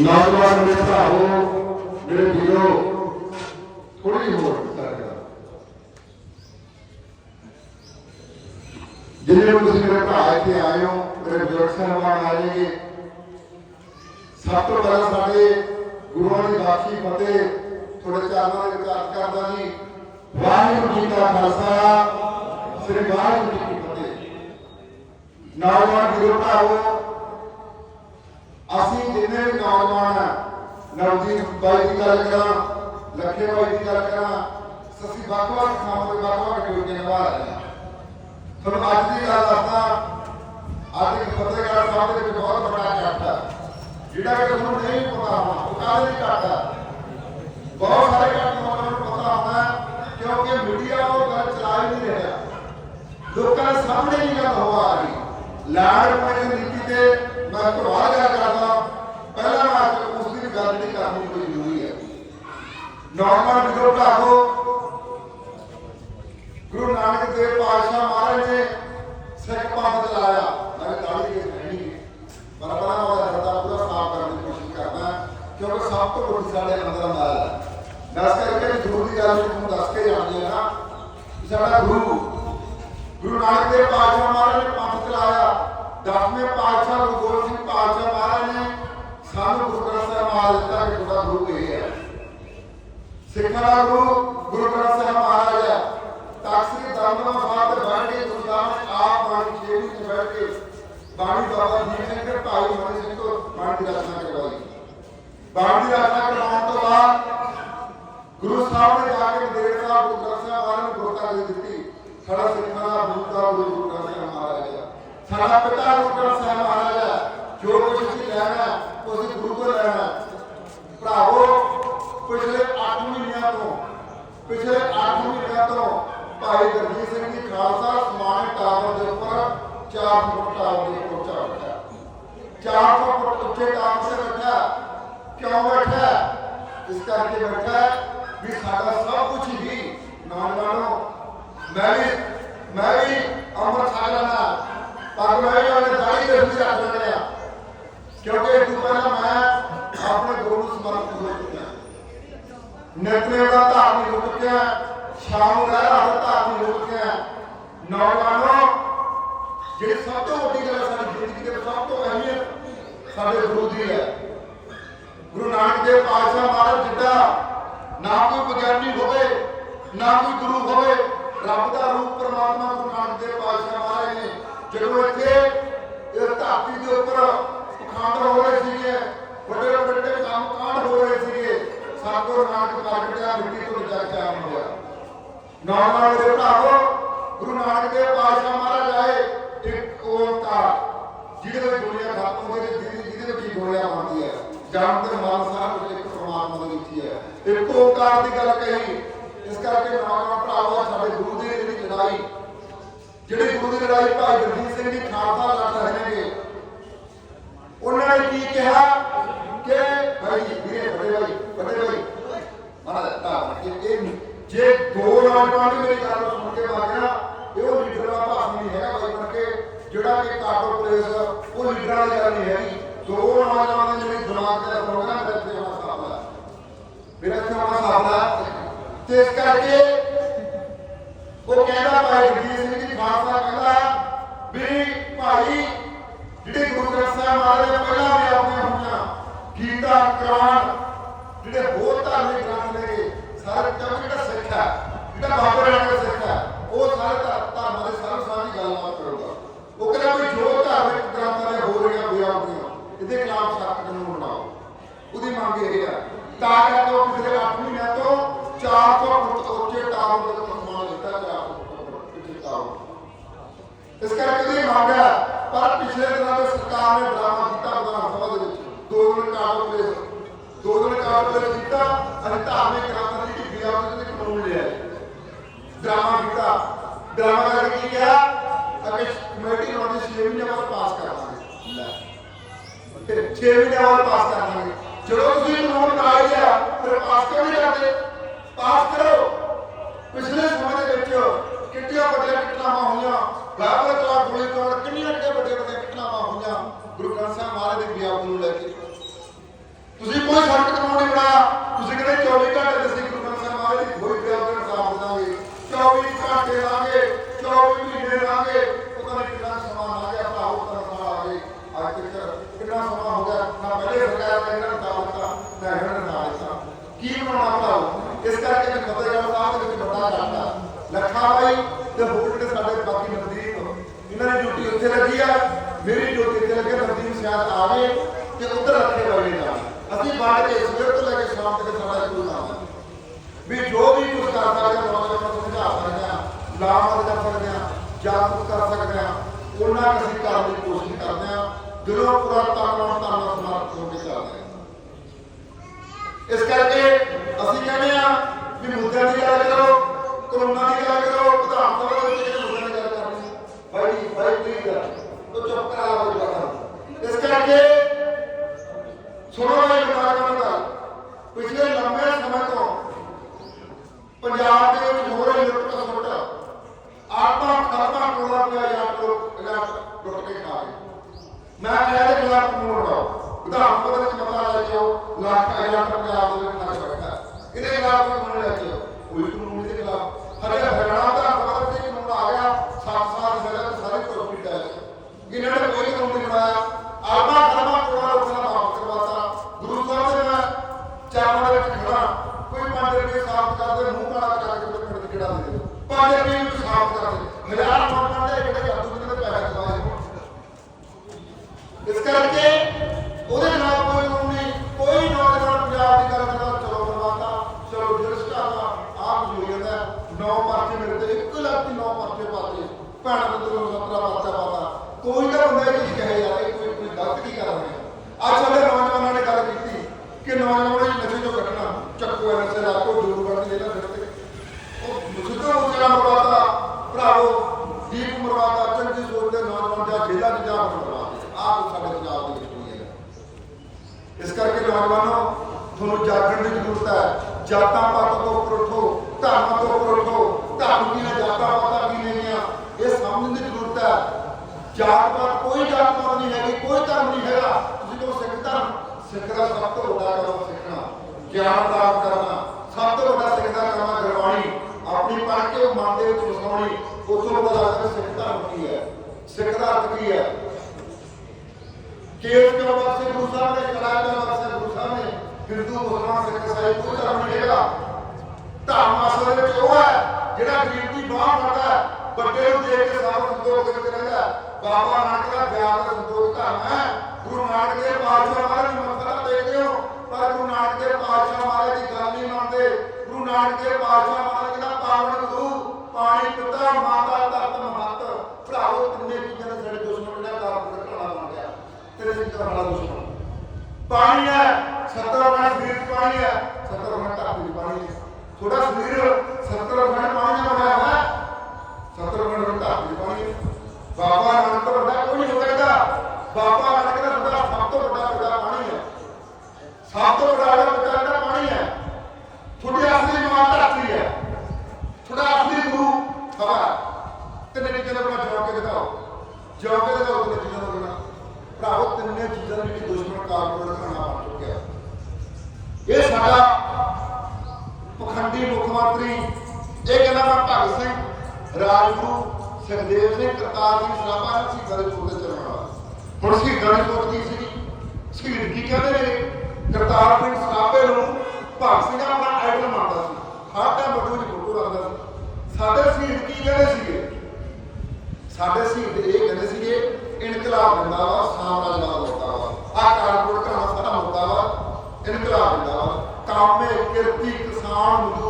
ਨੌਜਵਾਨ ਮੇਰੇ ਭਰਾਵੋ, ਮੇਰੇ ਵੀਰੋ ਥੋੜੀ ਹੋਰ ਸਰਕਾਰ ਜਿੰਨੇ ਵੀ ਤੁਸੀਂ ਮੇਰੇ ਭਰਾ ਇੱਥੇ ਆਏ ਹੋ, ਮੇਰੇ ਬਜ਼ੁਰਗ ਸਾਹਿਬਾਨ ਆਏਗੇ ਸਭ ਤੋਂ ਪਹਿਲਾਂ ਸਾਡੇ, ਗੁਰੂਆਂ ਦੀ ਬਾਖੀ ਫਤਿਹ, ਤੁਹਾਡੇ ਚਰਨਾਂ ਦੇ ਵਿੱਚ ਕਰਦਾ ਜੀ। ਵਾਹਿਗੁਰੂ ਜੀ ਦਾ ਖਾਲਸਾ, ਸ੍ਰੀ ਵਾਹਿਗੁਰੂ ਜੀ ਕੀ ਫਤਿਹ। ਨੌਜਵਾਨ ਵੀਰੋ, ਭਰਾਵੋ ਅਸੀਂ ਜਿੰਨੇ ਵੀ ਨੌਜਵਾਨ ਆ, ਨਵਜੀਤ ਬਾਈ ਦੀ ਗੱਲ ਕਰਾਂ, ਲੱਖੇ ਬਾਈ ਦੀ ਗੱਲ ਕਰਾਂ, ਸਸੀ ਵੱਖ-ਵੱਖ ਥਾਵਾਂ ਤੇ ਵੱਖ-ਵੱਖ ਡਿਊਟੀਆਂ ਨਿਭਾ ਤੁਹਾਨੂੰ ਅੱਜ ਦੀ ਗੱਲ ਦੱਸਦਾ, ਅੱਜ ਫਤਿਹਗੜ੍ਹ ਸਾਹਿਬ ਦੇ ਵਿੱਚ ਬਹੁਤ ਵੱਡਾ ਇਕੱਠ ਹੈ ਜਿਹੜਾ ਕਿ ਤੁਹਾਨੂੰ ਨਹੀਂ ਪਤਾ ਹੋਣਾ ਉਹ ਕਾਹਦੇ ਲਈ ਇਕੱਠ ਹੈ ਬਹੁਤ ਸਾਰੇ ਇਕੱਠ ਲੋਕਾਂ ਪਤਾ ਹੋਣਾ ਕਿਉਂਕਿ ਮੀਡੀਆ ਉਹ ਗੱਲ ਚਲਾ ਹੀ ਨਹੀਂ ਰਿਹਾ। ਲੋਕਾਂ ਦੇ ਸਾਹਮਣੇ ਨਹੀਂ ਗੱਲ ਹੋ ਆ ਰਹੀ। ਲਾੜ ਪਈ ਨੀਤੀ ਤੇ ਮੈਂ ਪ੍ਰਵਾਹ ਗੱਲ ਕਰਦਾ, ਪਹਿਲਾਂ ਮੈਂ ਉਸ ਦੀ ਗੱਲ ਨਹੀਂ ਕਰਨੀ, ਕੋਈ ਜ਼ਰੂਰੀ ਹੈ। ਨੌਜਵਾਨ ਵੀਰੋ ਭਰਾਵੋ, ਗੁਰੂ ਨਾਨਕ ਦੇਵ ਪਾਤਸ਼ਾਹ ਮਹਾਰਾਜ ਨੇ ਸਿੱਖ ਪੰਥ ਚਲਾਇਆ ਮੈਂ ਦਾੜੀ ਕੇ ਨਹੀਂ ਪਰ ਪਹਿਲਾਂ ਮੈਂ ਹਰਦਾ ਪੂਰਾ ਸਾਫ਼ ਕਰਨ ਦੀ ਕੋਸ਼ਿਸ਼ ਕਰਦਾ, ਕਿਉਂਕਿ ਸਭ ਤੋਂ ਵੱਡੀ ਸਾਡੇ ਅੰਦਰ ਮਾਲ ਹੈ। ਦੱਸ ਕਰਕੇ ਵੀ ਦੀ ਗੱਲ ਤੁਹਾਨੂੰ ਦੱਸ ਕੇ ਜਾਣਦੇ ਆ ਨਾ ਸਾਡਾ ਗੁਰੂ ਗੁਰੂ ਨਾਨਕ ਦੇਵ ਪਾਤਸ਼ਾਹ ਮਹਾਰਾਜ ਨੇ ਪੰਥ ਚਲਾਇਆ ਦਸਵੇਂ ਪਾਤਸ਼ਾਹ ਗੁਰੂ ਗੋਬਿੰਦ ਸਿੰਘ ਪਾਤਸ਼ਾਹ ਮਹਾਰਾਜ ਨੇ ਸਾਨੂੰ ਗੁਰੂ ਗ੍ਰੰਥ ਸਾਹਿਬ ਮਾਲ ਦਿੱਤਾ ਕਿ ਗੁਰੂ ਇਹ ਹੈ। ਸਿੱਖਾਂ ਗੁਰੂ ਗੁਰੂ ਗ੍ਰੰਥ ਸਾਹਿਬ ਮਹਾਰਾਜ ਹੈ। ਤਖਤ ਦਮਦਮਾ ਸਾਹਿਬ ਤੇ ਬੈਠ ਗੁਰਦਾਸ ਆਪ ਬਾਣੀ ਛੇੜੀ ਤੇ ਬੈਠ ਕੇ ਬਾਣੀ ਬਾਬਾ ਜੀ ਸਿੰਘ ਤੇ ਭਾਈ ਮਨੀ ਸਿੰਘ ਤੋਂ ਬਾਣੀ ਦੀ ਰਚਨਾ ਕਰਵਾਈ। ਬਾਣੀ ਦੀ ਰਚਨਾ ਕਰਵਾਉਣ ਤੋਂ ਬਾਅਦ ਗੁਰੂ ਸਾਹਿਬ ਨੇ ਜਾ ਕੇ ਦੇਰ ਸਾਹਿਬ ਗੁਰੂ ਗ੍ਰੰਥ ਸਾਹਿਬ ਮਹਾਰਾਜ ਨੂੰ ਗੁਰਤਾ ਦੇ ਦਿੱਤੀ। ਸਾਡਾ ਸਿੱਖਾਂ ਦਾ ਗੁਰੂ ਗ੍ਰੰਥ ਸਾਹਿਬ ਹੈ ਸਾਡਾ ਪਿਤਾ ਗੁਰੂ ਗ੍ਰੰਥ ਸਾਹਿਬ ਮਹਾਰਾਜ ਹੈ ਜੋ ਕੁਝ ਅਸੀਂ ਲੈਣਾ ਉਹ ਅਸੀਂ ਗੁਰੂ ਤੋਂ ਲੈਣਾ ਭਰਾਵੋ ਪਿਛਲੇ 8 ਮਹੀਨਿਆਂ ਤੋਂ ਪਿਛਲੇ 8 ਮਹੀਨਿਆਂ ਤੋਂ ਭਾਈ ਗੁਰਜੀਤ ਸਿੰਘ ਜੀ ਖਾਲਸਾ ਸਮਾਨ ਟਾਵਰ ਦੇ ਉੱਪਰ 4 ਫੁੱਟ ਟਾਵਰ ਦੇ ਉੱਪਰ ਚੜ੍ਹ ਬੈਠਾ 4 ਫੁੱਟ ਉੱਚੇ ਟਾਵਰ ਤੇ ਬੈਠਾ ਕਿਉਂ ਬੈਠਾ ਇਸ ਕਰਕੇ ਬੈਠਾ ਵੀ ਸਾਡਾ ਸਭ ਕੁਝ ਹੀ ਨੌਜਵਾਨੋ ਮੈਂ ਵੀ ਮੈਂ ਵੀ ਅਮਰ ਛਾ ਲੈਣਾ ਪਰ ਮੈਂ ਉਹਨੇ ਦਾੜੀ ਦੇ ਵਿੱਚ ਰੱਖ ਲੈਣਾ ਕਿਉਂਕਿ ਇਹ ਤੋਂ ਪਹਿਲਾਂ ਮੈਂ ਆਪਣੇ ਗੁਰੂ ਨੂੰ ਸਮਰਪਿਤ ਹੋ ਚੁੱਕਿਆ। ਨਿਤਨੇਮ ਦਾ ਧਾਰਨੀ ਹੋ? ਚੁੱਕਿਆ ਸ਼ਾਮ ਨੂੰ ਰਹਿ ਰਹਾ ਹੋ? ਚੁੱਕਿਆ ਨੌਜਵਾਨੋ, ਜਿਹੜੀ ਸਭ ਤੋਂ ਵੱਡੀ ਗੱਲ ਸਾਡੀ ਜ਼ਿੰਦਗੀ ਦੇ ਸਭ ਤੋਂ ਅਹਿਮੀਅਤ ਸਾਡੇ ਗੁਰੂ ਦੀ ਹੈ। ਗੁਰੂ ਨਾਨਕ ਦੇਵ ਪਾਤਸ਼ਾਹ ਮਹਾਰਾਜ ਜਿੱਦਾਂ ਨਾ ਕੋਈ ਵਿਗਿਆਨੀ ਹੋਵੇ, ਨਾ ਕੋਈ ਗੁਰੂ ਹੋਵੇ, ਰੱਬ ਦਾ ਰੂਪ ਪਰਮਾਤਮਾ ਗੁਰੂ ਨਾਨਕ ਦੇਵ ਪਾਤਸ਼ਾਹ ਮਹਾਰਾਜ ਜਦੋਂ ਇੱਥੇ ਇਹ ਧਰਤੀ ਦੇ ਉੱਪਰ ਪਖੰਡ ਹੋ ਰਹੇ ਸੀਗੇ, ਵੱਡੇ ਵੱਡੇ ਕੰਮ ਕਾਂਡ ਹੋ ਰਹੇ ਸੀਗੇ ਸਾਗੁਰ ਨਾਨਕ ਪ੍ਰਗਟਿਆ ਮਿੱਟੀ ਤੋਂ ਜਗ ਜਾਮ ਹੋਇਆ ਨੌਜਵਾਨ ਦੇ ਭਰਾਵੋ, ਗੁਰੂ ਨਾਨਕ ਦੇਵ ਪਾਤਸ਼ਾਹ ਮਹਾਰਾਜ ਆਏ, ਇੱਕ ਓੰਕਾਰ ਜਿਹਦੇ ਵਿੱਚ ਦੁਨੀਆ ਖਤਮ ਹੋਈ ਤੇ ਜਿਹਦੇ ਵਿੱਚ ਹੀ ਦੁਨੀਆ ਬਣਦੀ ਹੈ। ਜਨਮ ਤੇ ਸਾਹਿਬ ਵਿੱਚ ਇੱਕ ਪਰਮਾਤਮਾ ਦੀ ਇੱਛਾ ਹੈ ਇੱਕ ਓੰਕਾਰ ਦੀ ਗੱਲ ਕਹੀ, ਇਸ ਕਰਕੇ ਨੌਜਵਾਨ ਭਰਾਵੋ, ਸਾਡੇ ਗੁਰੂ ਦੀ ਜਿਹੜੀ ਲੜਾਈ ਜਿਹੜੇ ਗੁਰੂ ਦੀ ਲੜਾਈ ਭਾਈ ਗੁਰਦੀਪ ਸਿੰਘ ਜੀ ਖਾਲਸਾ ਲੜ ਰਹੇ ਨੇਗੇ ਉਹਨਾਂ ਨੇ ਕੀ ਕਿਹਾ ਕਿ ਭਾਈ, ਵੀਰੇ, ਵੱਡੇ ਭਾਈ ਵੱਡੇ ਭਾਈ ਮਨਾ ਤਾਂ ਕਿ ਇਹ ਜੇ ਦੋ ਨੌਜਵਾਨ ਮੇਰੀ ਗੱਲ ਸੁਣ ਕੇ ਆ ਇਹ ਉਹ ਲੀਡਰ ਦਾ ਭਾਸ਼ਣ ਨਹੀਂ ਹੈਗਾ ਭਾਈ ਬਣ ਕੇ, ਜਿਹੜਾ ਕਿ ਕਾਟੋ ਉਹ ਲੀਡਰਾਂ ਦੀ ਗੱਲ ਨਹੀਂ ਹੈਗੀ। ਦੋ ਨੌਜਵਾਨਾਂ ਦੇ ਜਿਹੜੀ ਦਿਮਾਗ ਦਾ ਪ੍ਰੋਗਰਾਮ ਰੱਖਦੇ ਹੋਣਾ ਸਾਹਮਣਾ ਮੇਰਾ ਇੱਥੇ ਹੋਣਾ ਸਾਹਮਣਾ ਤੇ ਇਸ ਕਰਕੇ ਉਹ ਕਹਿੰਦਾ ਭਾਈ ਗੁਰਜੀਤ ਸਿੰਘ ਖਾਲਸਾ ਕਹਿੰਦਾ ਵੀ ਭਾਈ ਜਿਹੜੇ ਗੁਰੂ ਗ੍ਰੰਥ ਸਾਹਿਬ ਮਹਾਰਾਜ ਨੇ ਪਹਿਲਾਂ ਵੀ ਆਪਣੀਆਂ ਹੋਈਆਂ ਗੀਤਾ ਕੁਰਾਨ ਜਿਹੜੇ ਹੋਰ ਧਾਰਮਿਕ ਗ੍ਰੰਥ ਨੇ ਸਾਰੇ ਕਿਉਂਕਿ ਜਿਹੜਾ ਸਿੱਖ ਹੈ ਜਿਹੜਾ ਬਾਬਾ ਨਾਨਕ ਦਾ ਸਿੱਖ ਹੈ ਉਹ ਸਾਰੇ ਧਰ- ਧਰਮਾਂ ਦੇ ਸਰਵ ਸਾਂਝੀ ਗੱਲਬਾਤ ਕਰੂਗਾ ਉਹ ਕਹਿੰਦਾ ਵੀ ਜੋ ਧਾਰਮਿਕ ਗ੍ਰੰਥਾਂ ਨੇ ਹੋ ਰਹੀਆਂ ਬੇਅਦਬੀਆਂ ਇਹਦੇ ਖਿਲਾਫ ਸਖਤ ਕਾਨੂੰਨ ਬਣਾਓ ਉਹਦੀ ਮੰਗ ਇਹ ਹੈ ਤਾਂ ਕਰਕੇ ਉਹ ਪਿਛਲੇ 8 ਮਹੀਨਿਆਂ ਤੋਂ 400 ਫੁੱਟ ਉੱਚੇ ਟਾਵਰ ਦੇ ਉੱਪਰ ਸਮਾਨ ਦਿੱਤਾ ਜਾ ਉੱਚੇ ਟਾਵਰ ਇਸ ਕਰਕੇ ਉਹਦੀ ਮੰਗ ਪਰ ਪਿਛਲੇ ਦਿਨਾਂ ਵਿੱਚ ਸਰਕਾਰ ਨੇ ਡਰਾਮਾ ਕੀਤਾ ਵਿਧਾਨ ਸਭਾ ਦੇ ਵਿੱਚ। ਦੋ ਦਿਨ ਕਾਬਲ ਦੋ ਦਿਨ ਕਾਬਲ ਕੀਤਾ ਅਤੇ ਧਾਰਮਿਕ ਗ੍ਰੰਥਾਂ ਦੀ ਢਿੱਬੀ ਆ ਉਹਦੇ ਕਾਨੂੰਨ ਲਿਆ ਡਰਾਮਾ ਕੀਤਾ। ਡਰਾਮਾ ਕਰਕੇ ਕੀ ਕਿਹਾ? ਅਗੇ ਕਮੇਟੀ ਨੂੰ 6 ਮਹੀਨੇ ਬਾਅਦ ਪਾਸ ਕਰਾਂਗੇ ਲੈ ਫਿਰ 6 ਮਹੀਨੇ ਬਾਅਦ ਪਾਸ ਕਰ ਜਦੋਂ ਤੁਸੀਂ ਕਾਨੂੰਨ ਬਣਾ ਲਿਆ ਫਿਰ ਪਾਸ ਕਿਉਂ ਨਹੀਂ ਕਰਦੇ? ਪਾਸ ਕਰੋ। ਪਿਛਲੇ ਸਮੇਂ ਦੇ ਵਿੱਚ ਕਿੰਨੀਆਂ ਵੱਡੀਆਂ ਘਟਨਾਵਾਂ ਹੋਈਆਂ। ਬਾਬਾ ਕਲਾ ਗੋਲੇ ਕਾਂਡ ਕਿੰਨੀਆਂ ਕਿੰਨੀਆਂ ਵੱਡੀਆਂ ਵੱਡੀਆਂ ਘਟਨਾਵਾਂ ਹੋਈਆਂ ਗੁਰੂ ਗ੍ਰੰਥ ਸਾਹਿਬ ਮਹਾਰਾਜ ਦੇ ਬਿਆਨ ਨੂੰ ਲੈ ਕੇ? ਤੁਸੀਂ ਕੋਈ ਸੜਕ ਕਾਨੂੰਨ ਨਹੀਂ ਬਣਾਇਆ। ਤੁਸੀਂ ਕਹਿੰਦੇ 24 ਘੰਟੇ ਦੱਸੀ ਗੁਰੂ ਸਾਹਿਬ ਮਹਾਰਾਜ ਦੀ ਕੋਈ ਬਿਆਨ ਦਾ ਇਨਸਾਫ ਦਾਂਗੇ 24 ਘੰਟੇ ਲਾਂਗੇ 24 ਮਹੀਨੇ ਲਾਂਗੇ। ਪਤਾ ਨਹੀਂ ਕਿੰਨਾ ਸਮਾਂ ਆ ਗਿਆ ਭਰਾ ਉਹ ਤਰ੍ਹਾਂ ਸਮਾਂ ਆ ਗਏ। ਅੱਜ ਤੱਕ ਕਿੰਨਾ ਸਮਾਂ ਹੋ ਗਿਆ? ਨਾ ਪਹਿਲੇ ਸਰਕਾਰ ਦਾ ਇਹਨਾਂ ਦਾ ਦਿੱਤਾ, ਨਾ ਇਹਨਾਂ ਦਾ ਕੀ ਬਣਾਉਣਾ ਭਰਾ ਇਸ ਕਰਕੇ ਮੈਂ ਖਬਰ ਜਾਣਦਾ ਤੇ ਵਿੱਚ ਜਾਂਦਾ ਲੱਖਾਂ ਬਾਈ ਤੇ ਹੋਰ ਜਿਹੜੇ ਸਾਡੇ ਬਾਕੀ ਨੰਦੀ ਇਹਨਾਂ ਦੀ ਡਿਊਟੀ ਉੱਥੇ ਲੱਗੀ ਆ। ਮੇਰੀ ਡਿਊਟੀ ਇੱਥੇ ਲੱਗੀ ਨਜ਼ਦੀਕ ਸ਼ਾਇਦ ਆਵੇ ਤੇ ਉੱਧਰ ਰੱਖੇ ਬਣੇ ਜਾਣ ਅਸੀਂ ਬਾਅਦ ਕੇ ਸਵੇਰ ਤੋਂ ਲੈ ਕੇ ਸ਼ਾਮ ਤੱਕ ਸਾਡਾ ਕੋਈ ਕੰਮ ਵੀ ਜੋ ਵੀ ਕੁਝ ਕਰ ਸਕਦੇ ਹਾਂ ਨੌਜਵਾਨਾਂ ਨੂੰ ਸਮਝਾ ਸਕਦੇ ਹਾਂ ਲਾਮਤ ਕਰ ਸਕਦੇ ਹਾਂ ਜਾਗਰੂਕ ਕਰ ਸਕਦੇ ਹਾਂ ਉਹਨਾਂ ਨੂੰ ਅਸੀਂ ਕਰਨ ਦੀ ਕੋਸ਼ਿਸ਼ ਕਰਦੇ ਹਾਂ ਦਿਲੋਂ ਪੂਰਾ ਤਨਮਨ ਤਨਮਨ ਸਮਰਪਿਤ ਹੋ ਕੇ ਚੱਲਦੇ ਇਸ ਕਰਕੇ ਅਸੀਂ ਕਹਿੰਦੇ ਆ ਵੀ ਮੁੱਦਿਆਂ ਦੀ ਗੱਲ ਕਰੋ ਕਰੋਨਾ ਦੀ ਗੱਲ ਕਰੋ, ਵਿਧਾਨ ਸਭਾ ਦੇ ਵਿੱਚ ਜਿਹੜੇ ਮੁੱਦਿਆਂ ਦੀ ਗੱਲ ਕਰਨੀ ਭਾਈ ਭਾਈ ਪਲੀਜ਼ ਤੋ ਚੁੱਪ ਕਰਾ ਲਓ ਜੀ ਗੱਲ ਇਸ ਕਰਕੇ ਸੁਣੋ ਇਹ ਮੁਕਾਬਲਾ ਗੱਲ ਪਿਛਲੇ ਲੰਬੇ ਸਮੇਂ ਤੋਂ ਪੰਜਾਬ ਦੇ ਵਿੱਚ ਹੋ ਰਹੀ ਲੁੱਟ ਖਸੁੱਟ ਆਤਮਾ ਖਰਮਾ ਕੋਲਾ ਪਿਆ ਜਾਂ ਲੋਕ ਇਲਾਕ ਲੁੱਟ ਕੇ ਖਾ ਗਏ। ਮੈਂ ਕਹਿ ਰਿਹਾ ਖਿਲਾਫ ਕਾਨੂੰਨ ਬਣਾਓ ਵਿਧਾਨ ਸਭਾ ਵਿੱਚ ਮਤਾ ਲੈ ਕੇ ਆਓ। ਲੱਖ ਇਲਾਕ ਪੰਜਾਬ ਦੇ ਵਿੱਚ ਲੱਗ ਬੈਠਾ ਇਹਦੇ ਖਿਲਾਫ ਕੋਈ ਕਾਨੂੰਨ ਲੈ ਕੇ ਆਓ ਕੋਈ ਕਾਨੂੰਨ ਦੇ ਖਿਲਾਫ। ਹਰੇ ਹਰਿਆਣਾ ਦਾ ਸਭਾ ਵਿੱਚ ਕਾਨੂੰਨ ਆ ਗਿਆ 7 ਸਾਲ ਸਜ਼ਾ ਤੇ ਸਾਰੇ ਕੋਰਟ ਹੈ ਇਹਨਾਂ ਨੇ ਕੋਈ ਕਾਨੂੰਨ ਨਹੀਂ ਬਣਾਇਆ ਆਤਮਾ ਖਰਮਾ ਕੋਲਾ ਲੋਕਾਂ ਦਾ ਮਾਫ ਕਰਵਾਤਾ ਗੁਰੂ ਸਾਹਿਬ ਦੇ ਮੈਂ ਚਾਰਾਂ ਦੇ ਵਿੱਚ ਖੜਾ ਕੋਈ 5 ਰੁਪਏ ਸਾਫ਼ ਕਰਦੇ ਮੂੰਹ ਕਾਲਾ ਕਰਕੇ ਤੇ ਪਿੰਡ ਕਿਹੜਾ ਦੇ ਦੇ 5 ਰੁਪਏ ਨੂੰ ਸਾਫ਼ ਕਰਦੇ ਹਜ਼ਾਰ ਨੋਟਾਂ ਦੇ ਜਿਹੜੇ ਜਾਦੂ ਦੇ ਪੈਸੇ ਖਵਾਏ ਇਸ ਕਰਕੇ ਉਹਦੇ ਨਾਲ ਕੋਈ ਕਾਨੂੰਨ ਨਹੀਂ ਕੋਈ ਨੌਜਵਾਨ ਪੰਜਾਬ ਦੀ ਗੱਲ ਕਰਦਾ ਚਲੋ ਬਰਵਾਤਾ ਚਲੋ ਦਿਲਸਟਾਵਾ ਆਪ ਜੋ ਜਾਂਦਾ ਨੌ ਪਰਚੇ ਮੇਰੇ ਤੇ ਇੱਕ ਲੱਖ ਦੀ ਨੌ ਪਰਚੇ ਪਾਤੇ ਭੈਣ ਦੇ ਤੋਂ ਸਤਰਾ ਪਰਚਾ ਪਾਤਾ ਕੋਈ ਤਾਂ ਬੰਦਾ ਕੀ ਕਹੇ ਯਾਰ ਇਹ ਕੋਈ ਕੋਈ ਗਲਤ ਕੀ ਕਰ ਰਹੇ ਆ ਅੱਜ ਸਾਡੇ ਨੌਜਵਾਨਾਂ ਨੇ ਗੱਲ ਕੀਤੀ ਕਿ ਨੌਜਵਾਨਾਂ ਨੂੰ ਨਸ਼ੇ ਤੋਂ ਕੱਢਣਾ। ਚੱਕੂ ਐਨਐਸਏ ਲਾ ਦੂਰ ਬਣ ਦੇ ਨਾ ਫਿਰ ਉਹ ਸਿੱਧਾ ਮੁਕਰਾ ਮਰਵਾਤਾ, ਭਰਾਵੋ, ਦੀਪ ਮਰਵਾਤਾ, ਚੰਗੀ ਸੋਚ ਦੇ ਨੌਜਵਾਨ ਜਾਂ ਜੇਲਾ ਚ ਜਾ ਮਰਵਾਤੇ ਆਪ ਸਾਡੇ ਪੰਜਾਬ ਦੇ ਵਿੱਚ ਹੋਈ ਹੈ ਇਸ ਕਰਕੇ ਨੌਜਵਾਨੋ, ਤੁਹਾਨੂੰ ਜਾਗਣ ਦੀ ਜ਼ਰੂਰਤ ਹੈ। ਜਾਤਾਂ ਪਾਤਾਂ ਤੋਂ ਉੱਪਰ ਉੱਠੋ, ਧਰਮਾਂ ਤੋਂ ਉੱਪਰ ਉੱਠੋ। ਧਰਮ ਦੀਆਂ ਜਾਤਾਂ ਪਾਤਾਂ ਕੀ ਨੇਗੀਆਂ ਇਹ ਸਮਝਣ ਦੀ ਜ਼ਰੂਰਤ ਹੈ। ਜਾਤ ਪਾਤ ਕੋਈ ਜਾਤ ਪਾਤ ਨਹੀਂ ਹੈਗੀ ਕੋਈ ਧਰਮ ਨਹੀਂ ਹੈਗਾ ਤੁਸੀਂ ਕਹੋ ਸਿੱਖ ਧਰਮ ਸਿੱਖ ਦਾ ਸਭ ਤੋਂ ਵੱਡਾ ਕੰਮ ਸਿੱਖਣਾ ਗਿਆਨ ਪ੍ਰਾਪਤ ਕਰਨਾ। ਸਭ ਤੋਂ ਵੱਡਾ ਸਿੱਖ ਦਾ ਕੰਮ ਗੁਰਬਾਣੀ। ਆਪਣੀ ਪੜ੍ਹ ਕੇ ਮਨ ਦੇ ਵਿੱਚ ਵਸਾਉਣੀ ਉਥੋਂ ਪਤਾ ਲੱਗਦਾ ਸਿੱਖ ਧਰਮ ਕੀ ਹੈ। ਸਿੱਖ ਦਾ ਅਰਥ ਕੀ ਹੈ? ਕੇਸ ਕਿਉਂ ਬਖਸ਼ੇ ਗੁਰੂ ਸਾਹਿਬ ਨੇ ਕਲਾ ਕਿਉਂ ਬਖਸ਼ੇ ਗੁਰੂ ਸਾਹਿਬ ਨੇ ਹਿੰਦੂ ਮੁਸਲਮਾਨ ਸਿੱਖ ਇਸਾਈ ਕੋਈ ਧਰਮ ਨਹੀਂ ਹੈਗਾ। ਧਰਮ ਅਸਲ ਦੇ ਵਿੱਚ ਉਹ ਹੈ ਜਿਹੜਾ ਗਰੀਬ ਦੀ ਬਾਹ ਫੜਦਾ ਹੈ, ਵੱਡੇ ਨੂੰ ਦੇਖ ਕੇ ਸਭ ਸੰਤੋਖ ਵਿੱਚ ਰਹਿੰਦਾ ਬਾਬਾ ਨਾਨਕ ਦਾ ਪਿਆਰ ਦਾ ਸੰਤੋਖ ਧਰਮ ਹੈ। ਗੁਰੂ ਨਾਨਕ ਦੇ ਪਾਤਸ਼ਾਹ ਮਹਾਰਾਜ ਨੂੰ ਮਸਲਾ ਦੇਖਦੇ ਹੋ ਪਰ ਗੁਰੂ ਨਾਨਕ ਦੇ ਪਾਤਸ਼ਾਹ ਮਹਾਰਾਜ ਦੀ ਗੱਲ ਨਹੀਂ ਮੰਨਦੇ। ਗੁਰੂ ਨਾਨਕ ਦੇ ਪਾਤਸ਼ਾਹ ਮਹਾਰਾਜ ਦਾ ਪਾਵਨ ਗੁਰੂ, ਪਾਣੀ, ਪਿਤਾ, ਮਾਤਾ ਧਰਤ ਮਹੱਤ। ਭਰਾਵੋ, ਤਿੰਨੇ ਚੀਜ਼ਾਂ ਦੇ ਸਾਡੇ ਦੁਸ਼ਮਣ ਜਿਹੜਾ ਕਾਰਨ ਰੱਖਣਾ ਬਣ ਗਿਆ। ਤੇਰੇ ਚੀਜ਼ਾਂ ਵਾਲਾ ਦੁਸ਼ਮਣ। ਪਾਣੀ ਹੈ 70 ਸਰੀਰ ਪਾਣੀ ਹੈ 70 ਧਰਤੀ ਪਾਣੀ ਹੈ। ਥੋੜਾ ਸਰੀਰ 70 ਪਾਣੀ ਨਾਲ ਬਣਾਇਆ ਹੋਇਆ ਹੈ। 70 ਬਣਾ ਧਰਤੀ ਪਾਣੀ ਬਾਬਾ ਨਾਨਕ ਤੋਂ ਵੱਡਾ ਕੋਈ ਨਹੀਂ ਹੋ ਸਕਦਾ ਬਾਬਾ ਨਾਨਕ ਦਾ ਸਭ ਤੋਂ ਵੱਡਾ ਸਭ ਤੋਂ ਵੱਡਾ ਜਿਹੜਾ ਪਿਤਾ ਜਿਹੜਾ ਪਾਣੀ ਹੈ। ਤੁਹਾਡੀ ਅਸਲੀ ਮਾਂ ਧਰਤੀ ਹੈ। ਤੁਹਾਡਾ ਅਸਲੀ ਗੁਰੂ ਹਵਾ ਤਿੰਨੇ ਚੀਜ਼ਾਂ ਦਾ ਬਣਾ ਜੋੜ ਕੇ ਦਿਖਾਓ। ਜੋੜ ਕੇ ਦਿਖਾਓ ਤਿੰਨੇ ਚੀਜ਼ਾਂ ਦਾ ਬਣਾ ਭਰਾਵੋ, ਤਿੰਨੇ ਚੀਜ਼ਾਂ ਦੇ ਵਿੱਚ ਦੁਸ਼ਮਣ ਕਾਰਪੋਰੇਟ ਖਾਣਾ ਬਣ ਚੁੱਕਿਆ ਇਹ ਸਾਡਾ ਪਖੰਡੀ ਮੁੱਖ ਮੰਤਰੀ, ਇਹ ਕਹਿੰਦਾ ਮੈਂ ਭਗਤ ਸਿੰਘ, ਰਾਜਗੁਰੂ ਸੁਖਦੇਵ ਸਿੰਘ ਕਰਤਾਰ ਸਿੰਘ ਸਰਾਭਾ ਨੂੰ ਸੀ ਗਲੇ ਚੋਟ ਤੇ ਹੁਣ ਸੀ ਗਲੇ ਚੋਟ ਕੀ ਸੀ ਸ਼ਹੀਦ ਕੀ ਕਹਿੰਦੇ ਨੇ? ਕਰਤਾਰ ਸਿੰਘ ਸਰਾਭੇ ਨੂੰ ਭਗਤ ਸਿੰਘ ਆਪਣਾ ਆਈਡਲ ਮੰਨਦਾ ਸੀ। ਹਰ ਟਾਈਮ ਬਟੂ ਦੀ ਫੋਟੋ ਰੱਖਦਾ ਸੀ। ਸਾਡੇ ਸ਼ਹੀਦ ਕੀ ਕਹਿੰਦੇ ਸੀਗੇ? ਸਾਡੇ ਸ਼ਹੀਦ ਇਹ ਕਹਿੰਦੇ ਸੀਗੇ, ਇਨਕਲਾਬ ਜਿੰਦਾਬਾਦ ਸਾਮਰਾਜਵਾਦ ਮੁਰਦਾਬਾਦ। ਆਹ ਕਾਰਪੋਰੇਟ ਕਹਾਣਾ ਸਾਡਾ ਮੁਰਦਾਬਾਦ, ਇਨਕਲਾਬ ਵਾ ਕਾਮੇ ਕਿਰਤੀ ਕਿਸਾਨ ਮਜ਼ਦੂਰ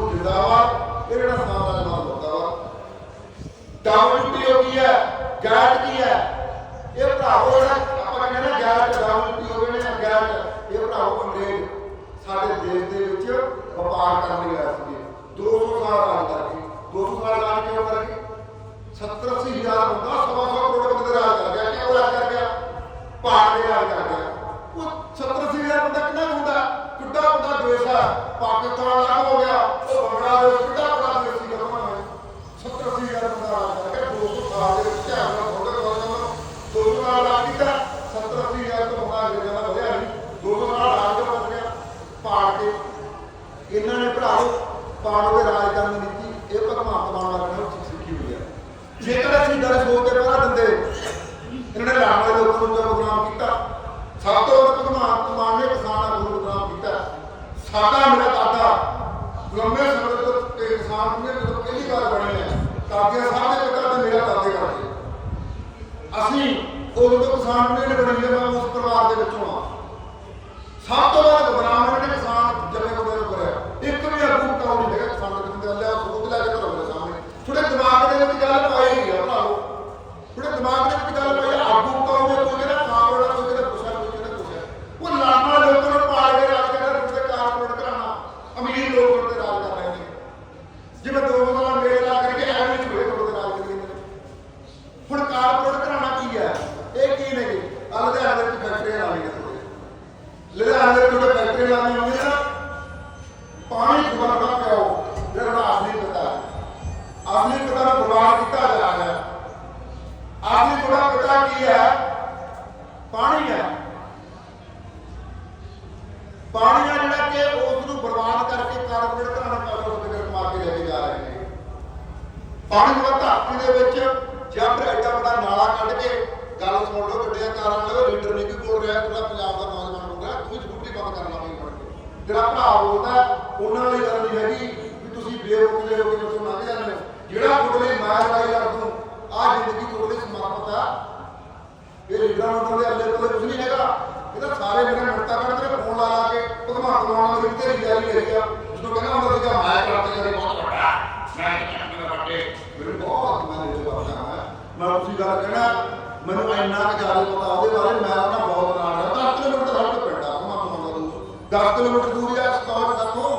ਇੰਨਾ ਕੁ ਪਤਾ ਉਹਦੇ ਬਾਰੇ ਮੈਂ ਉਹਨਾਂ ਬਹੁਤ ਨਾਲ ਹੈ 10 ਕਿਲੋਮੀਟਰ ਸਾਡੇ ਪਿੰਡ ਆ ਭਗਵਾਨ ਮਾਨ ਦਾ 10 ਕਿਲੋਮੀਟਰ ਦੂਰ ਜਾ ਸਟਾਪ ਸਾਥੋਂ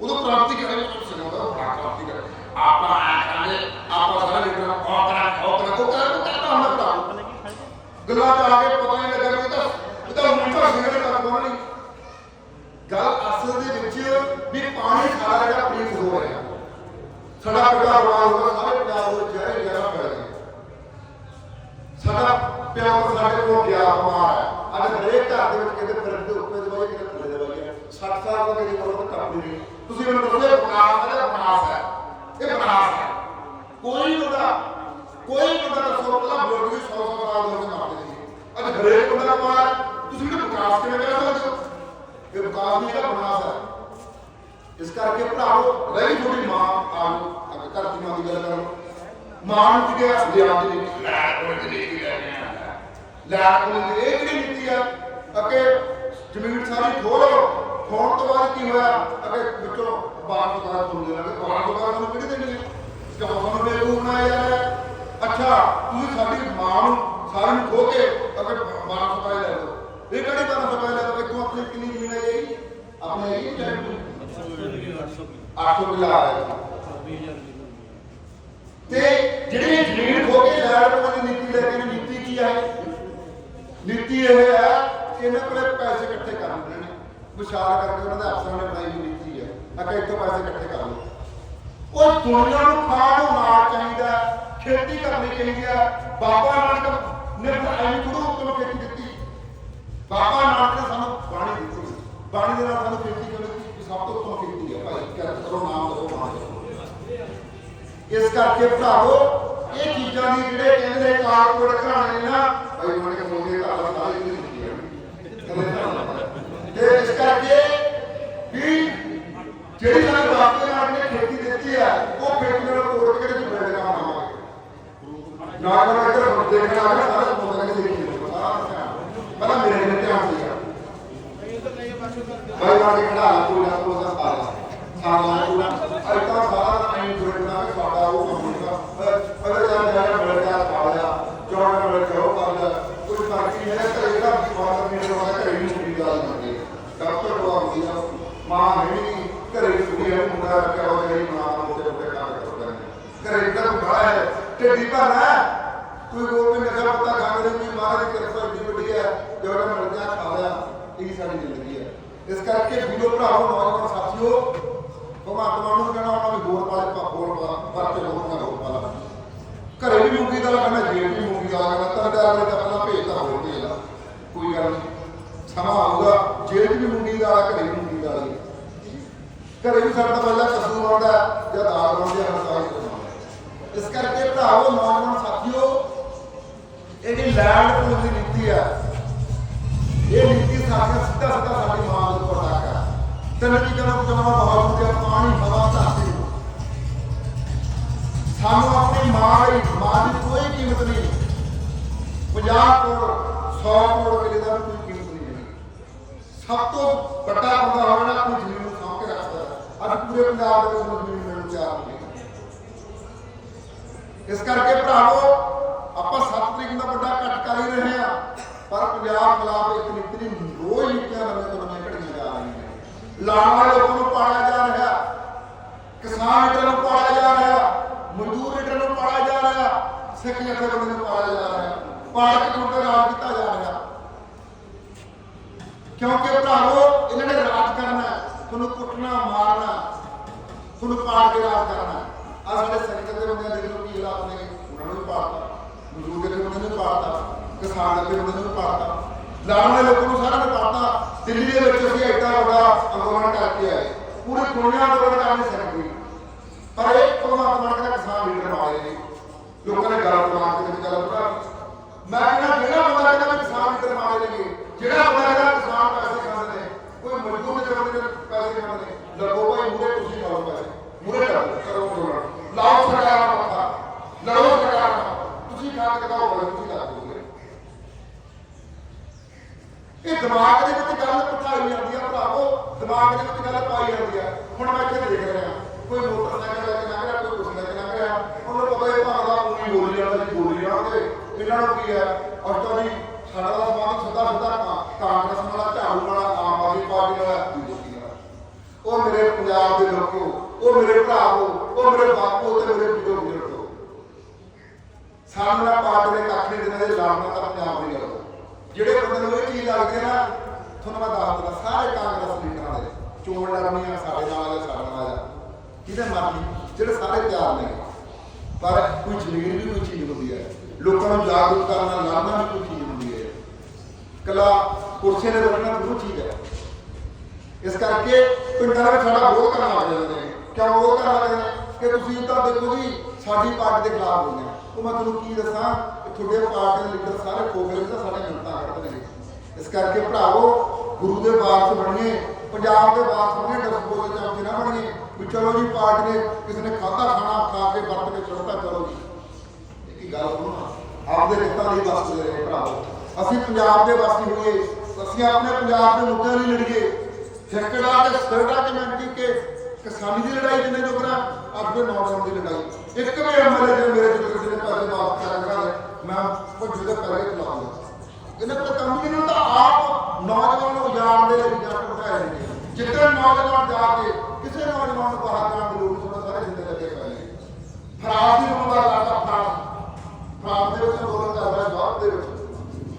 ਉਦੋਂ ਪ੍ਰਾਪਤੀ ਕਰੇ ਕੁਝ ਸਿਖਾਉਂਦਾ ਬੜਾ ਪ੍ਰਾਪਤੀ ਕਰੇ। ਆਪਾਂ ਆ ਕਰਾਂਗੇ, ਆਪਾਂ ਸਾਰੇ ਲੀਡਰ ਉਹ ਕਰਾਂ ਉਹ ਕਰਾਂ ਉਹ ਕਰਾਂ ਕਰਦਾ ਹੁੰਦਾ ਭਰਾ ਗੱਲਾਂ ਚ ਆ ਕੇ ਪਤਾ ਨਹੀਂ ਲੱਗਾ ਕਿ ਤਾਂ, ਇਹ ਤਾਂ ਮੁੰਡਾ ਸਿਗਰਟ ਕਰ ਕੋਣ ਗੱਲ ਅਸਲ ਦੇ ਵਿੱਚ ਵੀ ਪਾਣੀ ਸਾਰਾ ਜਿਹੜਾ ਪਲੀਜ਼ ਹੋ ਰਿਹਾ। ਸਾਡਾ ਪਿਤਾ ਬੜਾ ਹੋਗਾ ਸਾਰੇ ਪੰਜਾਬ ਦੇ ਜਿਹੜੇ ਜਰਾ ਪੈ ਗਏ ਸਾਡਾ ਪਿਆਰ ਸਾਡੇ ਕੋਲ ਗਿਆ ਹਮਾਰ ਹੈ। ਅੱਜ ਹਰੇਕ ਘਰ ਦੇ ਵਿੱਚ ਕਿਤੇ ਫਿਰਨ ਦੇ ਉੱਪਰ ਦੇ ਵਾਲੇ ਕਿਤੇ ਥੱਲੇ ਦੇ ਵਾਲੇ 60 ਸਾਲ ਦਾ ਕਿਤੇ ਕੋਲ ਕੰਮ ਨਹੀਂ। ਤੁਸੀਂ ਮੈਨੂੰ ਦੱਸੋ, ਇਹ ਬਨਾਸ ਹੈ ਜਾਂ ਬਨਾਸ ਹੈ? ਇਹ ਬਨਾਸ ਹੈ। ਕੋਈ ਬੰਦਾ ਕੋਈ ਬੰਦਾ ਦੱਸੋ, ਪਹਿਲਾਂ ਬਲੋਗ ਵੀ 100 100 ਸਾਲ ਦੇ ਵਿੱਚ ਕਰਦੇ ਸੀ ਅੱਜ ਹਰੇਕ ਬੰਦਾ ਮਾਰ ਤੁਸੀਂ ਮੈਨੂੰ ਵਿਕਾਸ ਕਿਵੇਂ ਕਹਿ ਸਕਦੇ ਹੋ? ਇਹ ਵਿਕਾਸ ਨਹੀਂ ਹੈਗਾ ਬਨਾਸ ਹੈ। ਇਸ ਕਰਕੇ ਭਰਾਵੋ, ਰਹੀ ਤੁਹਾਡੀ ਮਾਂ ਆਲੂ ਅਗਰ ਧਰਤੀ ਮਾਂ ਦੀ ਗੱਲ ਕਰੋ। ਮਾਂ ਨੂੰ ਕੀ ਗਿਆ ਲਿਆ ਦੇ ਲੈ ਕੋਈ ਤੇ ਨਹੀਂ ਲੈ ਇਹ ਕਿਹੜੀ ਨੀਤੀ ਆ। ਅਕੇ ਜ਼ਮੀਨ ਸਾਰੀ ਖੋਲੋ ਖੋਣ ਤੋਂ ਬਾਅਦ ਕੀ ਹੋਇਆ? ਅਗੇ ਵਿੱਚੋਂ ਬਾਹਰ ਤੋਂ ਬਾਹਰ ਸੁਣ ਲੈਣਾ ਬਾਹਰ ਤੋਂ ਬਾਹਰ ਨੂੰ ਕਿਹੜੀ ਦੇਣੀ ਹੈ ਕਿਉਂ ਤੁਹਾਨੂੰ ਬੇਵਕੂਫ ਬਣਾਇਆ ਜਾ ਰਿਹਾ ਅੱਛਾ, ਤੁਸੀਂ ਸਾਡੀ ਮਾਂ ਨੂੰ ਸਾਰਿਆਂ ਨੂੰ ਖੋ ਕੇ ਅਗੇ ਬਾਹਰ ਤੋਂ ਲੈ ਲਓ। ਇਹ ਕਿਹੜੀ ਬਾਹਰ ਤੋਂ ਲੈ ਲਓ? ਤੂੰ ਆਪਣੀ ਕਿੰਨੀ ਜ਼ਮੀਨ ਹੈ ਜੀ ਆਪਣੇ ਇਹ ਟਾਈਮ 800 ਕਿੱਲਾ ਹੈ ਤੇ ਜਿਹੜੀ ਜ਼ਮੀਨ ਖੋ ਕੇ ਲੈਣ ਦੀ ਨੀਤੀ ਲੈ ਕੇ ਨੀਤੀ ਕੀ ਹੈ ਨੀਤੀ ਇਹ ਹੈ ਕਿ ਇਹਨਾਂ ਕੋਲੇ ਪੈਸੇ ਇਕੱਠੇ ਕਰ ਲੈਣੇ ਨੇ। ਵਿਸ਼ਾਲ ਕਰਕੇ ਉਹਨਾਂ ਦੇ ਅਫਸਰਾਂ ਨੇ ਬਣਾਈ ਹੋਈ ਨੀਤੀ ਹੈ। ਅਕਾ ਇੱਥੋਂ ਪੈਸੇ ਇਕੱਠੇ ਕਰ ਲਓ। ਉਹ ਦੁਨੀਆ ਨੂੰ ਖਾਣ ਨੂੰ ਨਾ ਚਾਹੀਦਾ ਖੇਤੀ ਕਰਨੀ ਚਾਹੀਦੀ ਹੈ। ਬਾਬਾ ਨਾਨਕ ਨੇ ਐਂ ਗੁਰੂ ਤੋਂ ਖੇਤੀ ਦਿੱਤੀ। ਬਾਬਾ ਨਾਨਕ ਨੇ ਸਾਨੂੰ ਬਾਣੀ ਦਿੱਤੀ। ਬਾਣੀ ਦੇ ਨਾਲ ਸਾਨੂੰ ਖੇਤੀ ਕਰਨੀ ਸਭ ਤੋਂ ਉੱਤਮ ਖੇਤੀ ਹੈ ਭਾਈ। ਕਰੋ, ਨਾਮ ਲਓ ਬਾਣੀ ਇਸ ਕਰਕੇ ਭਰਾਵੋ, ਇਹ ਚੀਜ਼ਾਂ ਦੀ ਜਿਹੜੇ ਕਹਿੰਦੇ ਕਾਰਪੋਰੇਟ ਘਰਾਣੇ ਨਾ ਭਾਈ ਉਹਨਾਂ ਕੇ ਮੋਗੇ ਦਾ ਹਾਲ ਸਾਰੀ ਨਹੀਂ ਹੁੰਦੀ ਹੈ ਤੇ ਇਸ ਕਰਕੇ ਵੀ ਜਿਹੜੀ ਸਾਨੂੰ ਬਾਪੇ ਨਾਲ ਨੇ ਖੇਤੀ ਦਿੱਤੀ ਹੈ, ਉਹ ਖੇਤੀ ਨਾਲ ਤੋੜ ਕੇ ਤੇ ਬੜੇ ਕੰਮ ਆਵਾਂਗੇ ਨਾ ਕਰੋ ਇੱਧਰ ਦੇਖਣਾ ਆ ਗਿਆ, ਸਾਰਾ ਮੁੰਡਾ ਕੇ ਦੇਖੀ ਪਹਿਲਾਂ ਮੇਰੇ ਨੇ ਧਿਆਨ ਸੀਗਾ ਭਾਈ ਵਾਰ ਦੇ ਖੜਾ ਲਾ ਕੋਈ ਨਾ ਕੋਈ ਦਾ ਸਾਰਾ ਸਾਰਾ ਪੂਰਾ ਅੱਜ ਤਾਂ ਸਾਰਾ ਤਾਂ ਨਹੀਂ ਜੁੜਨਾ ਕਿ ਸਾਡਾ ਉਹ ਕੰਮ ਹੁੰਦਾ। ਅਗਰ ਜਾਂ ਜਾਣਾ ਮਿਲ ਗਿਆ ਖਾ ਲਿਆ ਚੌੜਾ ਮਿਲ ਗਿਆ ਉਹ ਕਰ ਲਿਆ ਕੋਈ ਫ਼ਰਕ ਨਹੀਂ ਹੈ, ਘਰੇ ਜਿਹੜਾ ਫਾਦਰ ਮੇਰੇ ਵਾਲਾ ਘਰੇ ਨਹੀਂ ਸੁਣੀ ਗੱਲ ਕਰਦੇ ਡਾਕਟਰ ਕੋਲ ਆਉਂਦੀ ਆ ਮਾਂ ਨਹੀਂ, ਘਰੇ ਸੁਣੀ ਹੈ, ਮੁੰਡਾ ਰੱਖਿਆ ਹੋਇਆ ਜਿਹੜੀ ਮਾਂ ਨੂੰ ਤੇ ਕੰਮ ਕਰਦਾ ਨੇ ਘਰੇ ਤਾਂ ਬੜਾ ਹੈ, ਢਿੱਡੀ ਭਰ ਹੈ। ਕੋਈ ਗੋਲ ਵੀ ਨਸ਼ਾ ਪਤਾ ਖਾਂਦੇ ਨਹੀਂ ਕੋਈ ਮਹਾਰਾਜ ਦੀ ਕਿਰਪਾ ਏਡੀ ਵੱਡੀ ਹੈ ਜਿਹੜਾ ਮਿਲ ਗਿਆ, ਖਾ ਲਿਆ, ਇਹ ਸਾਡੀ ਜ਼ਿੰਦਗੀ ਹੈ। ਇਸ ਕਰਕੇ ਵੀਰੋ, ਭਰਾਵੋ, ਨੌਜਵਾਨ ਸਾਥੀਓ ਭਗਵਾਨ ਨੂੰ ਕਹਿਣਾ, ਉਹਨਾਂ ਵੀ ਹੋਰ ਪਾਲੇ ਪਾ ਹੋਰ ਪਾ ਪਰਤੇ ਹੋਰ ਨਾ ਹੋਰ ਪਾਲਾ। ਘਰੇ ਵੀ ਮੂੰਗੀ ਦਾ ਕਹਿੰਦਾ ਜੇਬ ਵੀ ਮੂੰਗੀ ਦਾ ਕਹਿੰਦਾ ਤਾਂ ਡਰ ਪਹਿਲਾਂ ਭੇਜਦਾ ਹੋਰ ਭੇਜਦਾ ਕੋਈ ਗੱਲ ਨਹੀਂ, ਸਮਾਂ ਆਊਗਾ। ਜੇਬ ਵੀ ਮੂੰਗੀ ਦਾ, ਘਰੇ ਵੀ ਮੂੰਗੀ ਦਾ ਘਰੇ ਵੀ ਸਾਡਾ ਪਹਿਲਾਂ ਕਸੂਰ ਆਉਂਦਾ ਜਦ ਆਗ ਆਉਂਦੀ ਹੈ ਹਸਾਈ ਤੋਂ ਇਸ ਕਰਕੇ ਭਰਾਵੋ, ਨੌਜਵਾਨ ਸਾਥੀਓ ਇਹ ਲੈਂਡ ਪੂਲ ਦੀ ਨੀਤੀ ਹੈ। ਇਹ ਨੀਤੀ ਸਾਡੀਆਂ ਸਿੱਧਾ ਸਿੱਧਾ ਸਾਡੀ ਮਾਂ ਦੇ ਉੱਪਰ ਅਟੈਕ ਹੈ। ਤਿੰਨ ਚੀਜ਼ਾਂ ਨੂੰ ਬਚਾਉਣਾ ਬਹੁਤ ਜ਼ਰੂਰੀ ਪਾਣੀ, ਹਵਾ, ਧਰਤੀ ਸਾਨੂੰ ਆਪਣੀ ਮਾਂ ਦੀ ਮਾਂ ਦੀ ਕੋਈ ਕੀਮਤ ਨਹੀਂ। 50 ਕਰੋੜ 100 ਕਰੋੜ ਕਿਲੇ ਦਾ ਕੋਈ ਸਭ ਤੋਂ ਵੱਡਾ ਬੰਦਾ ਹੋਵੇ ਆਪਣੀ ਜ਼ਮੀਨ ਨੂੰ ਸਾਂਭ ਕੇ ਰੱਖਦਾ ਅੱਜ ਪੂਰੇ ਪੰਜਾਬ ਦੇ ਵਿੱਚ ਜ਼ਮੀਨ ਮਿਲਣ ਨੂੰ ਇਸ ਕਰਕੇ ਭਰਾਵੋ, ਆਪਾਂ 7 ਤਰੀਕ ਦਾ ਵੱਡਾ ਘਟ ਕਰ ਹੀ ਰਹੇ ਆ ਪਰ ਪੰਜਾਬ ਖਿਲਾਫ ਇੱਕ ਨੀਤੀ ਰੋਜ਼ ਨੀਤੀਆਂ ਨਵੇਂ ਤੋਂ ਨਵੇਂ ਘੜੀਆਂ ਜਾ ਰਹੀਆਂ ਨੇ। ਲਾਉਣ ਲੋਕਾਂ ਨੂੰ ਪਾੜਿਆ ਜਾ ਰਿਹਾ। ਕਿਸਾਨ ਲੀਡਰ ਨੂੰ ਪਾੜਿਆ ਜਾ ਰਿਹਾ। ਮਜ਼ਦੂਰ ਲੀਡਰ ਨੂੰ ਪਾੜਿਆ ਜਾ ਰਿਹਾ। ਸਿੱਖ ਜਥੇਬੰਦੀ ਨੂੰ ਪਾੜਿਆ ਜਾ ਰਿਹਾ। ਪਾੜਕ ਨੂੰ ਰਾਜ ਕੀਤਾ ਜਾ ਰਿਹਾ। ਕਿਉਂਕਿ ਭਰਾਵੋ, ਇਹਨਾਂ ਨੇ ਰਾਜ ਕਰਨਾ, ਤੁਹਾਨੂੰ ਕੁੱਟਣਾ, ਮਾਰਨਾ, ਤੁਹਾਨੂੰ ਪਾੜ ਕੇ ਰਾਜ ਕਰਨਾ। ਆ ਸਾਡੇ ਸਿੱਖ ਦੇ ਬੰਦੇ ਦੇਖ ਲਓ ਹਾਲਾਤ ਨੇ ਉਹਨਾਂ ਨੂੰ ਵੀ ਪਾੜਤਾ, ਮਜ਼ਦੂਰ ਦੇ ਬੰਦੇ ਨੂੰ ਪਾੜਤਾ, ਕਿਸਾਨ ਦੇ ਬੰਦੇ ਨੂੰ ਪਾੜਤਾ। ਲਾਉਣ ਵਾਲੇ ਲੋਕਾਂ ਨੂੰ ਸਾਰਿਆਂ ਨੂੰ ਪਾੜਤਾ। ਦਿੱਲੀ ਦੇ ਵਿੱਚ ਅਸੀਂ ਐਡਾ ਵੱਡਾ ਅੰਦੋਲਨ ਕਰਕੇ ਆਏ। ਪੂਰੀ ਦੁਨੀਆ ਅੰਦੋਲਨ ਕਰਨ ਦੀ ਸਕਦੀ ਪਰ ਇਹ ਭਗਵੰਤ ਮਾਨ ਦਾ ਕਿਸਾਨ ਲੀਡਰ ਆਏ ਨੇ ਲੋਕਾਂ ਨੇ ਗੱਲ ਦਿਮਾਗ ਦੇ ਵਿੱਚ ਗੱਲ ਬਣਾ ਮੈਂ ਕਹਿੰਦਾ ਜਿਹੜਾ ਬੰਦਾ ਕਹਿੰਦਾ ਮੈਂ ਕਿਸਾਨ ਲੀਡਰ ਮਾਰੇ ਨੇ ਜਿਹੜਾ ਬੰਦਾ ਕਹਿੰਦਾ ਕਿਸਾਨ ਪੈਸੇ ਖਾਂਦੇ ਨੇ ਕੋਈ ਮਜ਼ਦੂਰ ਦੇ ਬੰਦੇ ਨੇ ਪੈਸੇ ਖਾਂਦੇ ਨੇ ਲੱਗੋ ਭਾਈ ਮੂਰੇ ਤੁਸੀਂ ਖਾਓ ਪੈਸੇ ਮੂਰੇ ਕਰੋ ਕਰੋ ਅੰਦੋਲਨ ਲਾਓ ਸਰਕਾਰ ਦਾ ਮੱਥਾ ਲੜੋ ਸਰਕਾਰ ਨਾਲ ਤੁਸੀਂ ਖਾ ਕੇ ਦਿਖਾਓ ਬੜੇ ਤੁਸੀਂ ਲਾ ਦੋਗੇ ਇਹ ਦਿਮਾਗ ਦੇ ਵਿੱਚ ਗੱਲ ਪਠਾਈ ਜਾਂਦੀ ਆ ਭਰਾਵੋ ਦਿਮਾਗ ਦੇ ਵਿੱਚ ਗੱਲ ਪਾਈ ਜਾਂਦੀ ਆ ਹੁਣ ਮੈਂ ਇੱਥੇ ਦੇਖ ਰਿਹਾ ਕੋਈ ਮੋਟਰਸਾਈਕਲ ਲੈ ਕੇ ਲੰਘ ਰਿਹਾ ਕੋਈ ਕੁਛ ਲੈ ਕੇ ਲੰਘ ਰਿਹਾ ਉਹਨੂੰ ਪਤਾ ਇਹ ਭਾਵੇਂ ਦਾ ਪੂਰੀ ਬੋਲੀ ਜਾਂਦਾ ਜੀ ਬੋਲੀ ਜਾਣਗੇ ਇਹਨਾਂ ਨੂੰ ਕੀ ਹੈ ਅਸਤਾ ਜੀ ਸਾਡਾ ਦਾ ਸਮਾਨ ਸਿੱਧਾ ਸਿੱਧਾ ਕਾ- ਕਾਂਗਰਸ ਨਾਲ ਝਾੜੂ ਨਾਲ ਆਮ ਆਦਮੀ ਪਾਰਟੀ ਨਾਲ ਬੀਜੇਪੀ ਨਾਲ ਉਹ ਮੇਰੇ ਪੰਜਾਬ ਦੇ ਲੋਕੋ ਉਹ ਮੇਰੇ ਭਰਾਵੋ ਉਹ ਮੇਰੇ ਬਾਪੂ ਤੇ ਮੇਰੇ ਵੀਰੋ ਬਜ਼ੁਰਗੋ ਸਾਹਮਣਾ ਪਾਰਟੀ ਦੇ ਕੱਖ ਨਹੀਂ ਦਿਨਾਂ ਦੇ ਲੜਨਾ ਤਾਂ ਪੰਜਾਬ ਦੀ ਗੱਲ ਹੈ। ਜਿਹੜੇ ਬੰਦੇ ਨੂੰ ਇਹ ਚੀਜ਼ ਲੱਗਦੀ ਹੈ ਨਾ ਤੁਹਾਨੂੰ ਮੈਂ ਦੱਸ ਦਿੰਦਾ ਸਾਰੇ ਕਾਂਗਰਸ ਲੀਡਰਾਂ ਦੇ, ਚੋਣ ਲੜਨੀਆਂ ਸਾਡੇ ਨਾਲ ਸਾਡੇ ਨਾਲ ਕਿਹਦੇ ਮਰਜ਼ੀ, ਜਿਹੜੇ ਸਾਰੇ ਤਿਆਰ ਨੇ। ਪਰ ਕੋਈ ਜ਼ਮੀਨ ਵੀ ਕੋਈ ਚੀਜ਼ ਹੁੰਦੀ ਹੈ। ਲੋਕਾਂ ਨੂੰ ਜਾਗਰੂਕ ਕਰਨਾ ਲੜਨਾ ਵੀ ਕੋਈ ਚੀਜ਼ ਹੁੰਦੀ ਹੈ। ਕਲਾ, ਕੁਰਸੀਆਂ ਦੇ ਬੈਠਣਾ ਬਹੁਤ ਚੀਜ਼ ਹੈ। ਇਸ ਕਰਕੇ ਪਿੰਡਾਂ ਵਿੱਚ ਸਾਡਾ ਵਿਰੋਧ ਕਰਨ ਲੱਗ ਜਾਂਦੇ ਨੇ। ਕਿਉਂ ਵਿਰੋਧ ਕਰਨ ਲੱਗ ਜਾਂਦੇ ਕਿ ਤੁਸੀਂ ਤਾਂ ਦੇਖੋ ਜੀ, ਸਾਡੀ ਪਾਰਟੀ ਦੇ ਖਿਲਾਫ ਹੋ ਉਹ ਮੈਂ ਤੁਹਾਨੂੰ ਕੀ ਦੱਸਾਂ? ਤੁਹਾਡੇ ਪਾਰਟੀ ਦੇ ਲੀਡਰ ਸਾਰੇ ਖੋਖਲੇ ਨੇ ਸਾਡੇ ਮਿੰਟਾਂ ਕਰਦੇ ਨੇ। ਇਸ ਕਰਕੇ ਭਰਾਵੋ ਗੁਰੂ ਦੇ ਵਾਰਸ ਬਣੀਏ ਪੰਜਾਬ ਦੇ ਵਾਰਸ ਬਣੀਏ ਡਸਪੋਜ਼ਲ ਚਮਚੇ ਨਾ ਬਣੀਏ ਵੀ ਚਲੋ ਜੀ, ਪਾਰਟੀ ਨੇ ਕਿਸੇ ਨੇ ਖਾਧਾ ਖਾਣਾ, ਖਾ ਕੇ ਵਰਤ ਕੇ ਛੱਡਤਾ ਚਲੋ ਜੀ। ਕੀ ਗੱਲ ਸੁਣੋ ਆਪਦੇ ਹਿੱਤਾਂ ਲਈ ਵਸਦੇ ਰਹੇ ਭਰਾਵੋ। ਅਸੀਂ ਪੰਜਾਬ ਦੇ ਵਾਸੀ ਹੋਈਏ ਅਸੀਂ ਆਪਣੇ ਪੰਜਾਬ ਦੇ ਮੁੱਦਿਆਂ ਲਈ ਲੜੀਏ। ਠੇਕੇਦਾਰ ਤੇ ਸਰਦਾ ਕਮੇਟੀ ਕੇ ਕਿਸਾਨੀ ਦੀ ਲੜਾਈ ਜਿੰਨੇ ਜੋ ਕਰਾਂ ਆਪਣੇ ਨੌਜਵਾਨ ਦੀ ਲੜਾਈ। ਇੱਕ ਵੀ ਐਮਐਲਏ ਜਿਹੜੇ ਮੇਰੇ ਜੋ ਕਿਸੇ ਨੇ ਪੈਸੇ ਵਾਪਸ ਕਰਾਂਗਾ ਮੈਂ ਭੁੱਜ ਦੇ ਪੈਸੇ ਚਲਾਉਂਗਾ ਇਹਨਾਂ ਕੋਲ ਕੰਮ ਨਹੀਂ ਤਾਂ ਆਪ ਨੌਜਵਾਨ ਨੂੰ ਉਜਾੜ ਜੱਟ ਬਿਠਾਏ ਨੇ ਜਿੱਥੇ ਨੌਜਵਾਨ ਜਾ ਕੇ ਕਿਸੇ ਨੌਜਵਾਨ ਨੂੰ ਬਾਹਰ ਜਾਣ ਦੀ ਲੋੜ ਥੋੜਾ ਸਾਰੇ ਜਿੰਦੇ ਲੱਗੇ ਪਏ ਨੇ। ਫਰਾਂਸ ਦੀ ਬੰਦਾ ਲਾਦਾ ਫਰਾਂਸ। ਫਰਾਂਸ ਦੇ ਵਿੱਚ ਅੰਦੋਲਨ ਚੱਲ ਰਿਹਾ ਜਵਾਬ ਦੇ ਵਿੱਚ।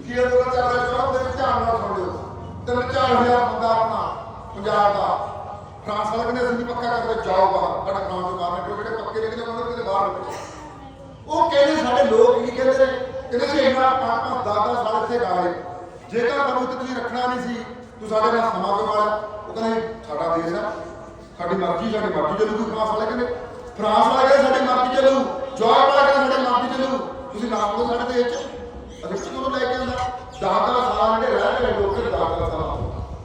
ਕੀ ਅੰਦੋਲਨ ਚੱਲ ਰਿਹਾ ਜਵਾਬ ਦੇ ਵਿੱਚ? ਧਿਆਨ ਨਾਲ ਸੁਣ ਲਿਓ। ਤਿੰਨ ਚਾਰ ਹਜ਼ਾਰ ਬੰਦਾ ਆਪਣਾ ਪੰਜਾਬ ਦਾ ਫਰਾਂਸ ਵਾਲੇ ਕਹਿੰਦੇ ਅਸੀਂ ਪੱਕਾ ਕਰਦੇ ਜਾਓ ਬਾਹਰ ਸਾਡਾ ਫਰਾਂਸ ਤੋਂ ਬਾਹਰ ਨਿਕਲੋ ਜਿਹੜੇ ਪੱਕੇ ਨੇ ਉਹਨਾਂ ਕਿਤੇ ਬਾਹਰ ਨਿਕਲੋ ਉਹ ਕਹਿੰਦੇ ਸਾਡੇ ਲੋਕ ਕੀ ਕਹਿੰਦੇ ਨੇ? ਕਹਿੰਦੇ ਸੀ ਇੰਨਾ ਪੰਜ ਪੰਜ ਦਸ ਇੱਥੇ ਗਾਲੇ ਜੇਕਰ ਤੁਹਾਨੂੰ ਇੱਥੇ ਤੁਸੀਂ ਰੱਖਣਾ ਨਹੀਂ ਸੀ, ਤੂੰ ਸਾਡੇ ਨਾਲ ਸਮਾਂ ਗਵਾਇਆ ਉਹ ਕਹਿੰਦੇ ਸਾਡਾ ਦੇਸ਼ ਆ। ਸਾਡੀ ਮਰਜ਼ੀ ਸਾਡੀ ਮਰਜ਼ੀ ਚੱਲੂਗੀ ਫਰਾਂਸ ਵਾਲੇ ਕਹਿੰਦੇ, ਫਰਾਂਸ ਵਾਲੇ ਕਹਿੰਦੇ, ਸਾਡੀ ਮਰਜ਼ੀ ਚੱਲੂ। ਜਵਾਬ ਵਾਲੇ ਕਹਿੰਦੇ, ਸਾਡੀ ਮਰਜ਼ੀ ਚੱਲੂ। ਤੁਸੀਂ ਨਾਮ ਲਓ ਸਾਡੇ ਦੇਸ਼ 'ਚ। ਅਸੀਂ ਕਿੱਥੋਂ ਲੈ ਕੇ ਆਂਦਾ ਦਸ ਦਸ ਸਾਲ ਜਿਹੜੇ ਰਹਿ ਰਹੇ ਲੋਕ ਦਸ ਦਸ ਸਾਲ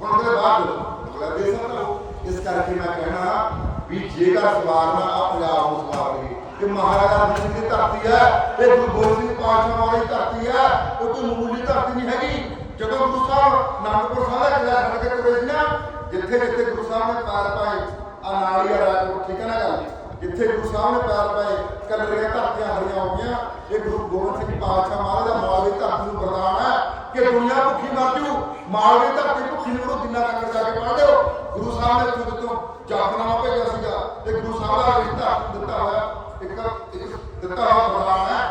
ਹੁਣ ਉਹਦੇ ਬਾਅਦ ਅਗਲਾ ਦੇਸ਼ ਆ ਇਸ ਕਰਕੇ ਮੈਂ ਕਹਿਣਾ ਵੀ ਜੇਕਰ ਸਵਾਰਨਾ ਆ, ਪੰਜਾਬ ਨੂੰ ਸਵਾਰ ਗਏ ਮਹਾਰਾਜਾ ਰਣਜੀਤ ਸਿੰਘ ਦੀ ਧਰਤੀ ਹੈ ਇਹ ਗੁਰੂ ਗੋਬਿੰਦ ਸਿੰਘ ਪਾਤਸ਼ਾਹ ਵਾਲੀ ਧਰਤੀ ਹੈ ਉਹ ਕੋਈ ਮਾਮੂਲੀ ਧਰਤੀ ਨਹੀਂ ਹੈਗੀ। ਜਦੋਂ ਗੁਰੂ ਸਾਹਿਬ ਨਾਨਕਪੁਰ ਸਾਹਿਬ ਦਾ ਕਿਲਾ ਛੱਡ ਕੇ ਤੁਰੇ ਸੀ ਨਾ, ਜਿੱਥੇ ਜਿੱਥੇ ਗੁਰੂ ਸਾਹਿਬ ਨੇ ਪੈਰ ਪਾਏ ਆ ਨਾਲੀ ਰਾਜਪੁਰ, ਠੀਕ ਹੈ ਨਾ ਗੱਲ? ਜਿੱਥੇ ਗੁਰੂ ਸਾਹਿਬ ਨੇ ਪੈਰ ਪਾਏ, ਕਲਰੀਆਂ ਧਰਤੀਆਂ ਹਰੀਆਂ ਹੋ ਗਈਆਂ, ਇਹ ਗੁਰੂ ਗੋਬਿੰਦ ਸਿੰਘ ਪਾਤਸ਼ਾਹ ਮਹਾਰਾਜ ਦਾ ਮਾਲਵੇ ਧਰਤੀ ਨੂੰ ਵਰਦਾਨ ਹੈ ਕਿ ਦੁਨੀਆ ਭੁੱਖੀ ਮਰ ਜੂ। ਮਾਲਵੇ ਧਰਤੀ ਭੁੱਖੀ ਨੂੰ ਜਿੰਨਾ ਤੱਕ ਜਾ ਕੇ ਪਾ ਦਿਓ। ਗੁਰੂ ਸਾਹਿਬ ਨੇ ਖੁਦ ਤੋਂ ਜਾਪਨਾਮਾ ਭੇਜਿਆ ਸੀਗਾ। ਤੇ ਗੁਰੂ ਸਾਹਿਬ ਦਾ ਰਿਸ਼ਤਾ ਦਿੱਤਾ ਹੋਇਆ, ਇੱਕ ਇੱਕ ਦਿੱਤਾ ਹੋਇਆ ਵਰਦਾਨ ਹੈ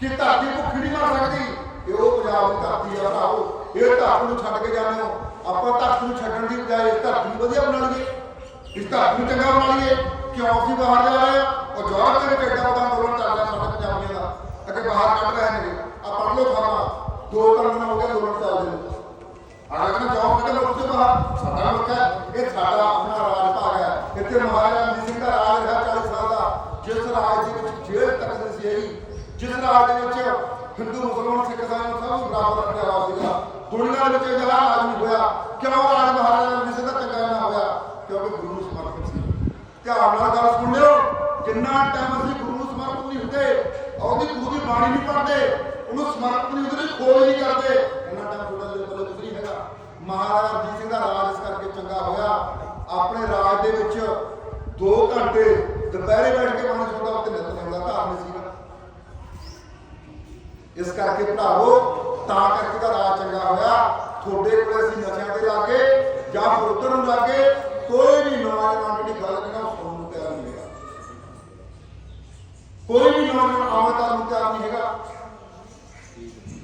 ਕਿ ਧਰਤੀ ਭੁੱਖੀ ਨਹੀਂ ਮਰ ਸਕਦੀ। ਇਹ ਉਹ ਪੰਜਾਬ ਦੀ ਧਰਤੀ ਆ ਭਰਾਵੋ ਇਹ ਧਰਤੀ ਨੂੰ ਛੱਡ ਕੇ ਜਾਂਦੇ ਹੋ। ਆਪਾਂ ਧਰਤੀ ਨੂੰ ਛੱਡਣ ਦੀ ਬਜਾਏ ਇਸ ਧਰਤੀ ਨੂੰ ਵਧੀਆ ਬਣਾ ਲਈਏ। ਇਸ ਧਰਤੀ ਨੂੰ ਚੰਗਾ ਬਣਾ ਲਈਏ। ਕਿਉਂ ਅਸੀਂ ਬਾਹਰ ਜਾ ਰਹੇ ਆ ਉਹ ਜਵਾਬ ਦੇ ਵਿੱਚ ਐਡਾ ਵੱਡਾ ਅੰਦੋਲਨ ਚੱਲ ਰਿਹਾ ਸਾਡੇ ਪੰਜਾਬੀਆਂ ਦਾ। ਅੱਗੇ ਬਾਹਰ ਕੱਢ ਰਹੇ ਨੇ ਆ ਪੜ ਲਓ ਖਾਣਾ ਦੋ ਤਿੰਨ ਦਿਨ ਹੋ ਗਏ ਅੰਦੋਲਨ ਚੱਲਦੇ ਨੂੰ। ਆਹ ਕਹਿੰਦਾ ਜਵਾਬ ਕੱਢ ਲਓ ਉੱਥੇ ਬਾਹਰ? ਸਾਡਾ ਮੁਲਕ ਹੈ। ਇਹ ਸਾਡਾ ਆਪਣਾ ਰਾਜ ਭਾਗ ਹੈ। ਇੱਥੇ ਮਹਾਰਾਜਾ ਰਣਜੀਤ ਸਿੰਘ ਦਾ ਰਾਜ ਰਿਹਾ 40 ਸਾਲ ਦਾ। ਜਿਸ ਰਾਜ ਦੇ ਵਿੱਚ ਜੇਲ੍ਹ ਤੱਕ ਸੀ ਜਿਸ ਰਾਜ ਦੇ ਵਿੱਚ ਹਿੰਦੂ, ਮੁਸਲਮਾਨ, ਸਿੱਖ ਇਸਾਈ ਸਭ ਨੂੰ ਬਰਾਬਰ ਰੱਖਿਆ ਹੋਇਆ ਸੀਗਾ। ਦੁਨੀਆ ਵਿੱਚ ਜਲਾ ਰਾਜ ਹੋਇਆ, ਕਿਉਂ ਰਾਜ ਮਹਾਰਾਜਾ ਨੂੰ ਕਿਸੇ ਦਾ ਚੰਗਾ ਨਾ ਹੋਇਆ? ਕਿਉਂਕਿ ਗੁਰੂ ਨੂੰ ਸਮਰਪਿਤ ਸੀ। ਧਿਆਨ ਨਾਲ ਗੱਲ ਸੁਣਿਓ ਜਿੰਨਾ ਟਾਈਮ ਅਸੀਂ ਗੁਰੂ ਨੂੰ ਸਮਰਪਿਤ ਨਹੀਂ ਹੁੰਦੇ, ਉਹਦੀ ਗੁਰੂ ਦੀ ਬਾਣੀ ਨਹੀਂ ਪੜ੍ਹਦੇ, ਉਹਨੂੰ ਸਮਰਪਿਤ ਨਹੀਂ ਹੁੰਦੇ ਖੋਜ ਨਹੀਂ ਕਰਦੇ। ਉਹਨਾਂ ਟਾਈਮ ਤੁਹਾਡਾ ਦਿਲ ਕੋਲ ਨਹੀਂ ਹੈਗਾ। ਮਹਾਰਾਜਾ ਰਣਜੀਤ ਸਿੰਘ ਦਾ ਰਾਜ ਇਸ ਕਰਕੇ ਚੰਗਾ ਹੋਇਆ। ਆਪਣੇ ਰਾਜ ਦੇ ਵਿੱਚ 2 ਘੰਟੇ ਦੁਪਹਿਰੇ ਬੈਠ ਕੇ ਬਾਣੀ ਸੁਣਦਾ ਉੱਤੇ ਨਿਤ ਨਹੀਂ ਹੁੰਦਾ ਧਾਰਨੀ ਇਸ ਕਰਕੇ ਭਰਾਵੋ, ਤਾਂ ਕਰਕੇ ਦਾ ਰਾਜ ਚੰਗਾ ਹੋਇਆ। ਤੁਹਾਡੇ ਕੋਲ ਅਸੀਂ ਨਸ਼ਿਆਂ ਤੇ ਲੱਗੇ ਜਾਂ ਉਧਰ ਨੂੰ ਲੱਗੇ, ਕੋਈ ਵੀ ਨੌਜਵਾਨ ਜਿਹੜੀ ਗੱਲ ਕਰਨਾ ਉਹ ਸੁਣਨ ਨੂੰ ਤਿਆਰ ਨਹੀਂ ਹੈਗਾ। ਕੋਈ ਵੀ ਨੌਜਵਾਨ ਆਮਦ ਨੂੰ ਤਿਆਰ ਨਹੀਂ ਹੈਗਾ।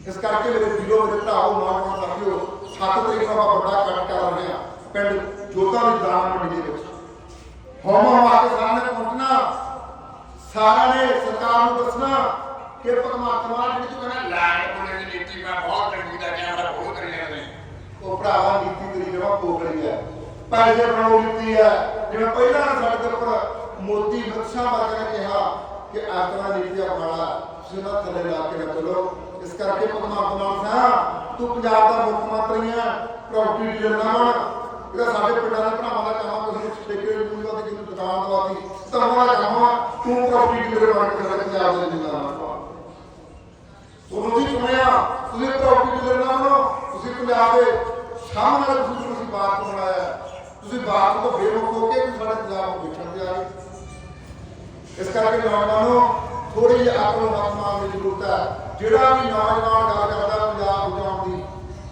ਇਸ ਕਰਕੇ ਮੇਰੇ ਵੀਰੋ, ਮੇਰੇ ਭਰਾਵੋ, ਨੌਜਵਾਨ ਸਾਥੀਓ 7 ਤਰੀਕ ਨੂੰ ਆਪਾਂ ਵੱਡਾ ਕੱਟ ਕਰ ਰਹੇ ਹਾਂ ਪਿੰਡ ਜੋਤਾ ਦੀ ਦਾਨ ਮੰਡੀ ਦੇ ਵਿੱਚ। ਹੋਮਾ ਆ ਕੇ ਸਾਹਮਣੇ ਪਹੁੰਚਣਾ, ਸਾਰਿਆਂ ਨੇ ਸਰਕਾਰ ਨੂੰ ਦੱਸਣਾ ਕਿ ਪਰਮਾਤਮਾ ਜਿਹੜੀ ਤੂੰ ਕਹਿੰਦਾ ਲਾਈਟ ਪੁਣੇ ਦੀ ਨੀਤੀ ਮੈਂ ਬਹੁਤ ਚੰਗੀ ਦਾ ਕੈਮਰਾ ਬਹੁਤ ਕਰੀਆਂ ਨੇ ਉਹ ਭਰਾਵਾ ਨੀਤੀ ਤੇਰੀ ਜਮਾ ਪੋਕ ਹੈ। ਪੈਸੇ ਬਣਾਉ ਨੀਤੀ ਹੈ, ਜਿਵੇਂ ਪਹਿਲਾਂ ਸਾਡੇ ਦੇ ਉੱਪਰ ਮੋਦੀ ਬਖਸ਼ਾ ਵਰਗਾ ਨੇ ਕਿਹਾ ਕਿ ਇਸ ਨੀਤੀ ਅਪਣਾਣਾ ਤੁਸੀਂ ਥੱਲੇ ਲਾ ਕੇ ਨਾ ਚਲੋ। ਇਸ ਕਰਕੇ ਭਗਵਾਨ ਸਾਹਿਬ ਤੂੰ ਪੰਜਾਬ ਦਾ ਮੁੱਖ ਮੰਤਰੀ ਹੈ ਪ੍ਰਾਪਰਟੀ ਡੀਲਰ ਨਾ ਬਣ। ਇਹਦਾ ਸਾਡੇ ਪਿੰਡਾਂ ਦੇ ਭਰਾਵਾਂ ਦਾ ਕੰਮ ਆ ਠੇਕੇ ਨੂੰ ਦੁਕਾਨ ਦਵਾਤੀ। ਧਰਮਾਂ ਦਾ ਕੰਮ ਤੂੰ ਪ੍ਰਾਪਰਟੀ ਡੀਲਰ ਬਣ ਕੇ ਸਾਡੇ ਪੰਜਾਬ ਦੇ ਜ਼ਿੰਮੇਦਾਰ ਤੁਹਾਨੂੰ ਜੀ ਚੁਣਿਆ ਤੁਸੀਂ ਪ੍ਰਾਪਰਟੀ ਡੀਲਰ ਨਾ ਬਣੋ ਤੁਸੀਂ ਪੰਜਾਬ ਦੇ ਸਾਹਮਣੇ ਤੁਸੀਂ ਤੁਸੀਂ ਬਾਤ ਬਣਾਇਆ। ਤੁਸੀਂ ਬਾਤ ਤੋਂ ਬੇਮੁਖ ਹੋ ਕੇ ਸਾਡੇ ਪੰਜਾਬ ਨੂੰ ਵਿਛੜ ਤੇ ਆ ਇਸ ਕਰਕੇ ਨੌਜਵਾਨੋ ਥੋੜੀ ਜਿਹੀ ਅਕਲ ਮਤ ਦੀ ਜ਼ਰੂਰਤ ਹੈ। ਜਿਹੜਾ ਵੀ ਨੌਜਵਾਨ ਗੱਲ ਕਰਦਾ ਪੰਜਾਬ ਬਚਾਉਣ ਦੀ,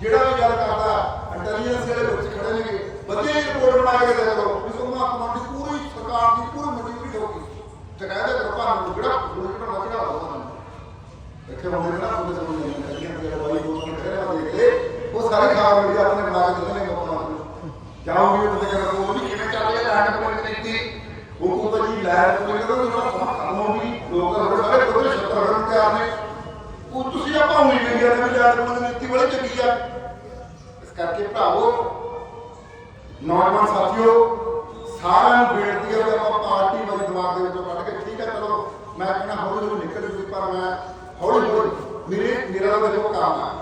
ਜਿਹੜਾ ਵੀ ਗੱਲ ਕਰਦਾ ਇੰਟੈਲੀਜੈਂਸ ਵਾਲੇ ਬੱਚੇ ਖੜੇ ਨੇਗੇ। ਵਧੀਆ ਰਿਪੋਰਟ ਬਣਾ ਕੇ ਦੇ ਦਿਓ। ਵੀ ਤੁਹਾਨੂੰ ਆਪਣਾ ਪੂਰੀ ਸਰਕਾਰ ਦੀ, ਪੂਰੀ ਮਜਬੂਰੀ ਹੋਊਗੀ। ਟਕਾਇਦਾ ਕਰਪਾ ਨੂੰ ਜਿਹੜਾ ਪੂਰੀ ਘਟਨਾ ਚੜਾ ਹੋਊਗਾ ਇੱਥੇ ਹੁੰਦੇ ਨੇ ਨਾ ਪੁਲਿਸ ਨੂੰ ਨਹੀਂ ਕਰੀਆਂ ਤੇ ਬਾਈ ਦੋ ਮਿੰਟ ਹੋ ਦੇਖਦੇ ਉਹ ਸਾਰੇ ਖਾਬ ਮਿਲ ਆਪਣੇ ਬਣਾ ਕੇ ਦਿੰਦੇ ਨੇ ਮੁੱਖ ਜਾਓਗੇ ਉਹ। ਤੇ ਕਰੋ ਉਹ ਵੀ ਕਿਵੇਂ ਚੱਲ ਰਹੀ ਹੈ ਲਾਈਟ ਪੁਣੇ ਦੀ ਉਹ ਕੋ ਭਾਜੀ ਲੈ ਕੋਈ ਕਹਿੰਦਾ ਉਹਨਾਂ ਕੰਮ ਹੋ ਲੋਕ ਹੋਰ ਸਾਰੇ ਕੋਈ ਛੱਤਰ ਕਰਨ ਤਿਆਰ ਨੇ। ਉਹ ਤੁਸੀਂ ਆਪਾਂ ਹੋਈ ਗਈ ਆ ਵੀ ਲੈ ਕੋਈ ਨੀਤੀ ਬੜੀ ਚੰਗੀ ਆ। ਇਸ ਕਰਕੇ ਭਰਾਵੋ, ਨੌਜਵਾਨ ਸਾਥੀਓ, ਸਾਰਿਆਂ ਨੂੰ ਬੇਨਤੀ ਹੈ ਕਿ ਆਪਾਂ ਪਾਰਟੀ ਵਾਲੀ ਦਿਮਾਗ ਦੇ ਵਿੱਚੋਂ ਕੱਢ ਕੇ, ਠੀਕ ਹੈ, ਚਲੋ, ਮੈਂ ਕਹਿੰਦਾ ਹੌਲੀ ਹੌਲੀ ਨਿਕਲ ਜੂਗੀ, ਪਰ ਮੈਂ ਹੌਲੀ ਹੌਲੀ ਮੇਰੇ, ਮੇਰਾ ਤਾਂ ਦੇਖੋ ਕੰਮ ਆ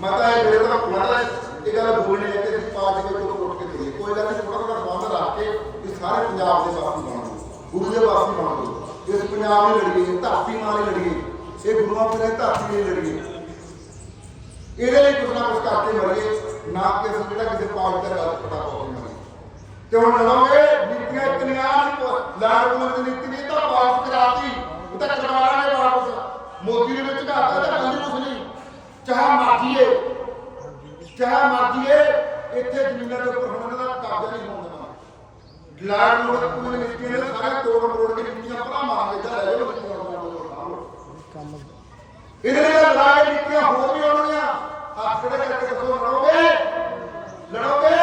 ਮੈਂ ਤਾਂ ਇਹ ਮੇਰੇ ਤਾਂ ਮੈਂ ਤਾਂ ਇਹ ਗੱਲ ਬੋਲਣੀ ਹੈ ਕਿ ਅਸੀਂ ਪਾਰਟੀ ਦੇ ਕੋਲ ਉੱਠ ਕੇ ਦੇਈਏ ਕੋਈ ਗੱਲ ਨਹੀਂ ਥੋੜਾ ਥੋੜਾ ਸੰਬੰਧ ਰੱਖ ਕੇ ਇਹ ਸਾਰੇ ਪੰਜਾਬ ਦੇ ਵਾਸੀ ਬਣੋ ਗੁਰੂ ਦੇ ਵਾਸੀ ਬਣੋ ਇਸ ਪੰਜਾਬ ਲਈ ਲੜੀਏ, ਧਰਤੀ ਨਾਲ ਹੀ ਲੜੀਏ ਇਹ ਗੁਰੂਆਂ ਪੀਰਾਂ ਦੀ ਧਰਤੀ ਲਈ ਲੜੀਏ, ਇਹਦੇ ਲਈ ਕੁਝ ਨਾ ਕੁਝ ਕਰਕੇ ਮਰੀਏ। ਨਾ ਕਿ ਅਸੀਂ ਜਿਹੜਾ ਕਿਸੇ ਪਾਰਟੀ ਦਾ ਗੱਲ ਪਤਾ ਪਾਉਂਦੇ ਮਰੀਏ ਤੇ ਹੁਣ ਲੜੋਗੇ ਨੀਤੀਆਂ ਇਤਨੀਆਂ ਲਾੜ ਕੋਲ ਦੀ ਨੀਤੀ ਨਹੀਂ ਤਾਂ ਵਾਪਸ ਕਰਾਤੀ। ਉਹ ਤਾਂ ਕਰਵਾਣਾ ਨੇ ਵਾਪਸ ਮੋਦੀ ਨੇ ਵਿੱਚ ਘਾਤਾ ਤਾਂ ਕੱਲੀ ਕੁਛ ਨਹੀਂ ਚਾਹ ਮਾਜੀਏ ਚਾਹ ਮਾਜੀਏ ਇੱਥੇ ਜ਼ਮੀਨਾਂ ਦੇ ਉੱਪਰ ਹੁਣ ਇਹਨਾਂ ਦਾ ਕਬਜ਼ਾ ਨਹੀਂ ਹੋਣ ਦੇਣਾ। ਲਾੜ ਨੂੰ ਕੋਈ ਨੀਤੀ ਨੇ ਸਾਰੇ ਤੋੜ ਮਰੋੜ ਕੇ ਨੀਤੀਆਂ ਭਰਾ ਮਾਰ ਕੇ ਲੈ ਜਾਓ ਇਹਦੇ ਨਾਲ ਲੜਾਈ ਨੀਤੀਆਂ ਹੋਰ ਵੀ ਆਉਣਗੀਆਂ। ਹੱਥ ਖੜੇ ਕਰਕੇ ਦੱਸੋ, ਲੜੋਗੇ? ਲੜੋਗੇ?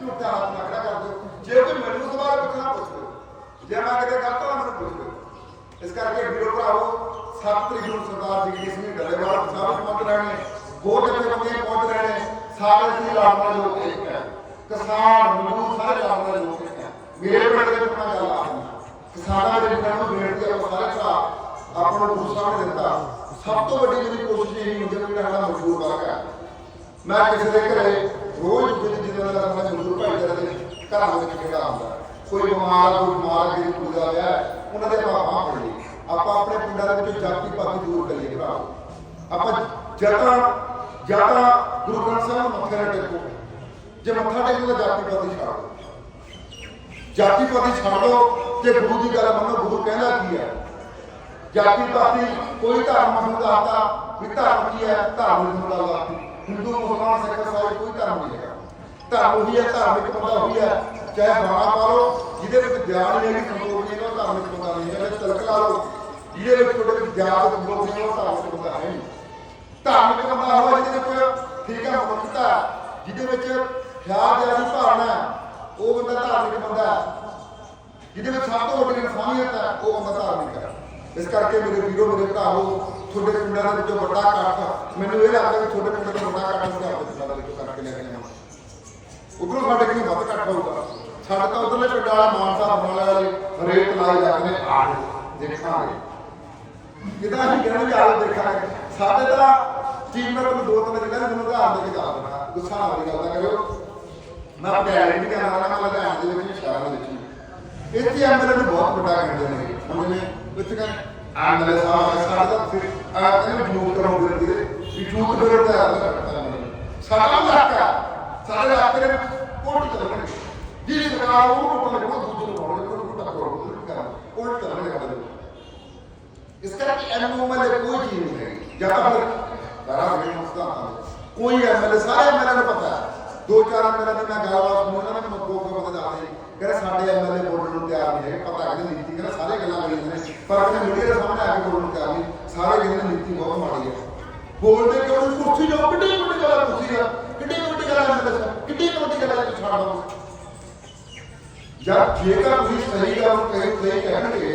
ਝੂਠਾ ਹੱਥ ਨਾ ਖੜਾ ਕਰ ਦਿਓ। ਜੇ ਕੋਈ ਮੈਨੂੰ ਸਵਾਲ ਪੁੱਛਣਾ ਪੁੱਛ ਲਓ। ਜੇ ਮੈਂ ਕਿਤੇ ਗਲਤ ਹਾਂ ਮੈਨੂੰ ਪੁੱਛ ਲਓ। ਇਸ ਕਰਕੇ ਵੀਰੋ ਭਰਾਵੋ 7 ਤਰੀਕ ਨੂੰ ਸਰਦਾਰ ਜਗਦੀਸ਼ ਸਿੰਘ ਡੱਲੇਵਾਲ ਸਾਹਿਬ ਪਹੁੰਚ ਰਹੇ ਨੇ, ਬਹੁਤ ਜੱਥੇ ਪਹੁੰਚ ਰਹੇ ਨੇ। ਸਾਰੇ ਅਸੀਂ ਲਾੜਨਾ ਲੋਕ ਇੱਕ ਹੈ। ਕਿਸਾਨ, ਮਜ਼ਦੂਰ, ਸਾਰੇ ਲਾੜਨਾ ਲੋਕ ਇੱਕ ਹੈ। ਮੇਰੇ ਪਿੰਡ ਦੇ ਵਿੱਚ ਮੈਂ ਗੱਲ ਆਖਦੀ ਕਿਸਾਨਾਂ ਦੇ ਵੀਰਾਂ ਨੂੰ ਬੇਨਤੀ ਹੈ ਉਹ ਸਾਰੇ ਭਰਾ ਆਪਾਂ ਨੂੰ ਨੇ ਦਿੱਤਾ। ਸਭ ਤੋਂ ਵੱਡੀ ਜਿਹੜੀ ਕੋਸ਼ਿਸ਼ ਇਹ ਹੁੰਦੀ ਹੈ ਜਿਹੜਾ ਸਾਡਾ ਮਜ਼ਦੂਰ ਵਰਗ ਹੈ। ਮੈਂ ਕਿਸੇ ਦੇ ਘਰੇ ਰੋਜ਼ ਜਿਹੜੇ ਜਿਹਨਾਂ ਦਾ ਮੈਂ ਮਜ਼ਦੂਰ ਭਾਈਚਾਰੇ ਦੇ ਘਰਾਂ ਵਿੱਚ ਕਿਹੜਾ ਆਉਂਦਾ ਕੋਈ ਬਿਮਾਰ ਕੋਈ ਬਿਮਾਰ ਜਿਹੜੀ ਕੁੜੀ ਦਾ ਉਹਨਾਂ ਦੇ ਆਪਾਂ ਬਾਹ ਆਪਾਂ ਆਪਣੇ ਪਿੰਡਾਂ ਦੇ ਵਿੱਚੋਂ ਜਾਤੀ ਪਾਤੀ ਦੂਰ ਕਰੀਏ ਭਰਾ। ਆਪਾਂ ਜਤਾਂ ਜਤਾਂ ਗੁਰੂ ਗ੍ਰੰਥ ਸਾਹਿਬ ਨੂੰ ਮੱਥੇ ਨਾਲ ਟੇਕੋ। ਜੇ ਮੱਥਾ ਟੇਕੋ ਤਾਂ ਜਾਤੀ ਪਾਤੀ ਛੱਡ ਦਿਓ। ਜਾਤੀ ਪਾਤੀ ਛੱਡ ਦਿਓ ਤੇ ਗੁਰੂ ਦੀ ਗੱਲ ਮੰਨੋ, ਗੁਰੂ ਕਹਿੰਦਾ ਕੀ ਹੈ? ਜਾਤੀ ਪਾਤੀ ਕੋਈ ਧਰਮ ਨੂੰ ਦੱਸਦਾ ਵੀ ਧਰਮ ਕੀ ਹੈ? ਧਰਮ ਨੂੰ ਦੱਸਦਾ। ਹਿੰਦੂ, ਮੁਸਲਮਾਨ, ਸਿੱਖ, ਇਸਾਈ ਕੋਈ ਧਰਮ ਨਹੀਂ ਹੈਗਾ। ਧਰਮ ਉਹੀ ਹੈ ਧਾਰਮਿਕ ਬੰਦਾ ਉਹੀ ਹੈ। ਚਾਹੇ ਬਾਣਾ ਪਾ ਲਓ, ਜਿਹਦੇ ਵਿੱਚ ਬਿਆਨ ਨਹੀਂ ਹੈਗੀ ਸੰਤੋਖ ਨਹੀਂ, ਉਹ ਧਾਰਮਿਕ ਬੰਦਾ ਨਹੀਂ ਹੈ ਤਿਲਕ ਲਾ ਲਓ ਜਿਹਦੇ ਵਿੱਚ ਤੁਹਾਡੇ ਵਿੱਚ ਗਿਆਨ ਤੇ ਸੰਤੋਖ ਉਹ ਧਾਰਮਿਕ ਬੰਦਾ ਹੈ ਧਾਰਮਿਕ ਬੰਦਾ ਹੋਇਆ ਜਿਹਦੇ ਵਿੱਚ, ਠੀਕ ਹੈ ਮਨੁੱਖਤਾ ਜਿਹਦੇ ਵਿੱਚ ਖਿਆਲ ਦੀ ਭਾਵਨਾ ਉਹ ਬੰਦਾ ਧਾਰਮਿਕ ਬੰਦਾ ਜਿਹਦੇ ਵਿੱਚ ਸਭ ਤੋਂ ਵੱਡੀ ਇਨਸਾਨੀਅਤ ਹੈ, ਉਹ ਬੰਦਾ ਧਾਰਮਿਕ ਹੈ। ਇਸ ਕਰਕੇ ਮੇਰੇ ਵੀਰੋ, ਮੇਰੇ ਭਰਾਵੋ, ਤੁਹਾਡੇ ਪਿੰਡਾਂ ਦੇ ਵਿੱਚੋਂ ਵੱਡਾ ਇਕੱਠ, ਮੈਨੂੰ ਇਹ ਲੱਗਦਾ ਕਿ ਤੁਹਾਡੇ ਪਿੰਡ ਦਾ ਵੱਡਾ ਇਕੱਠ ਮੈਂ ਆਪਣੇ ਪਿੰਡਾਂ ਦੇ ਵਿੱਚੋਂ ਕਰਕੇ ਲੈ ਕੇ ਜਾਵਾਂ। ਉਧਰੋਂ ਸਾਡੇ ਕਿੰਨੀ ਵੱਧ ਇਕੱਠ ਹੋਊਗਾ। ਸਾਡੇ ਤਾਂ ਉਧਰਲੇ ਪਿੰਡ ਵਾਲਾ ਮਾਨਸਾ ਬਰਨਾਲਾ ਵਾਲੇ ਰੇਤ ਲਾਈ ਜਾਂਦੇ ਨੇ ਆ ਦੇਖਾਂਗੇ ਕਿਦਾਂ ਅਸੀਂ ਕਹਿੰਦੇ ਵੀ ਆਓ ਦੇਖਾਂਗੇ ਸਾਡੇ ਤਾਂ ਟੀਮ ਨਾਲ ਦੋ ਤਿੰਨ ਜਿਹੜਾ ਮੈਨੂੰ ਉਧਾਰ ਦੇ ਕੇ ਜਾ ਦੇਣਾ ਗੁੱਸਾ ਨਾ ਵਾਲੀ ਗੱਲ ਨਾ ਕਰਿਓ ਮੈਂ ਪਟਿਆਲੇ ਵੀ ਕਹਿਣਾ ਨਾ ਮੈਂ ਲੁਧਿਆਣੇ ਦੇ ਵਿੱਚ ਵੀ ਸ਼ਹਿਰਾਂ ਦੇ ਵਿੱਚ ਵੀ। ਇੱਥੇ ਐਮਐਲਏ ਨੂੰ ਬਹੁਤ ਵੱਡਾ ਕਹਿੰਦੇ ਨੇ ਹੁਣ ਜਿਵੇਂ ਇੱਥੇ ਕਹਿੰਦੇ ਐਮਐਲਏ ਸਾਹਿਬ ਹੈ, ਸਾਡੇ ਤਾਂ ਫਿਰ ਆ ਕਹਿੰਦੇ ਜੂਤ ਕਰਾਉਂਦੇ ਨੇ ਵੀਰੇ ਵੀ ਜੂਤ ਫਿਰ ਤਾਂ ਆਦਾ ਸਾਡਾ ਇਲਾਕਾ ਸਾਡੇ ਇਲਾਕੇ ਦੇ ਵਿੱਚ ਕੋਟ ਚੱਲਣਗੇ ਜਿਹੜੀ ਸਰਕਾਰ ਉਹ ਕੋਟ ਲੱਗੋ ਦੂਜੇ ਨੂੰ ਪਾਉਣਗੇ ਕੋਈ ਕੋਟ ਕਰੋ ਉਹ ਕਰਾਂ ਕੋਟ ਚੱਲਣਗੇ ਸਾਡੇ ਵਿੱਚ। ਇਸ ਕਰਕੇ ਐਮਐਲਏ ਕੋਈ ਚੀਜ਼ ਨਹੀਂ ਹੈਗੀ। ਜਾਂ ਫਿਰ ਕਰਾ ਗਏ ਮੁਸਤਾ ਕੋਈ ਐਮਐਲਏ ਸਾਰੇ ਐਮਐਲਏ ਨੂੰ ਪਤਾ ਦੋ ਚਾਰ ਐਮਐਲਏ ਨੇ ਮੈਂ ਗੱਲਬਾਤ ਸੁਣੀ, ਉਹਨਾਂ ਨੇ ਮੈਨੂੰ ਦੋ ਕੁ ਪਤਾ ਦੱਸਦੇ। ਕਹਿੰਦੇ ਸਾਡੇ ਐਮਐਲਏ ਬੋਲਣ ਨੂੰ ਤਿਆਰ ਨਹੀਂ ਹੈਗੇ, ਪਤਾ ਕਹਿੰਦੇ ਨੀਤੀ ਕਹਿੰਦੇ ਸਾਰੇ ਗੱਲਾਂ ਕਰੀ ਜਾਂਦੇ ਨੇ। ਪਰ ਕਹਿੰਦੇ ਮੀਡੀਆ ਦੇ ਸਾਹਮਣੇ ਆ ਕੇ ਬੋਲਣ ਨੂੰ ਤਿਆਰ ਨਹੀਂ। ਸਾਰੇ ਕਹਿੰਦੇ ਨੀਤੀ ਬਹੁਤ ਮਾੜੀ ਹੈ। ਬੋਲਦੇ ਕਿਉਂ ਕੁਰਸੀ ਜੋ, ਕਿੱਡੀ ਵੱਡੀ ਗੱਲ ਕੁਰਸੀ ਦਾ? ਕਿੱਡੀ ਵੱਡੀ ਗੱਲ ਹੈ ਐਮਐਲਏ ਸਾਹਿਬ ਕਿੱਡੀ ਕੁ ਵੱਡੀ ਛੱਡ ਦੋ ਜਦ ਜੇਕਰ ਤੁਸੀਂ ਸਹੀ ਗੱਲ ਕਹੇ ਸਹੀ ਕਹਿਣਗੇ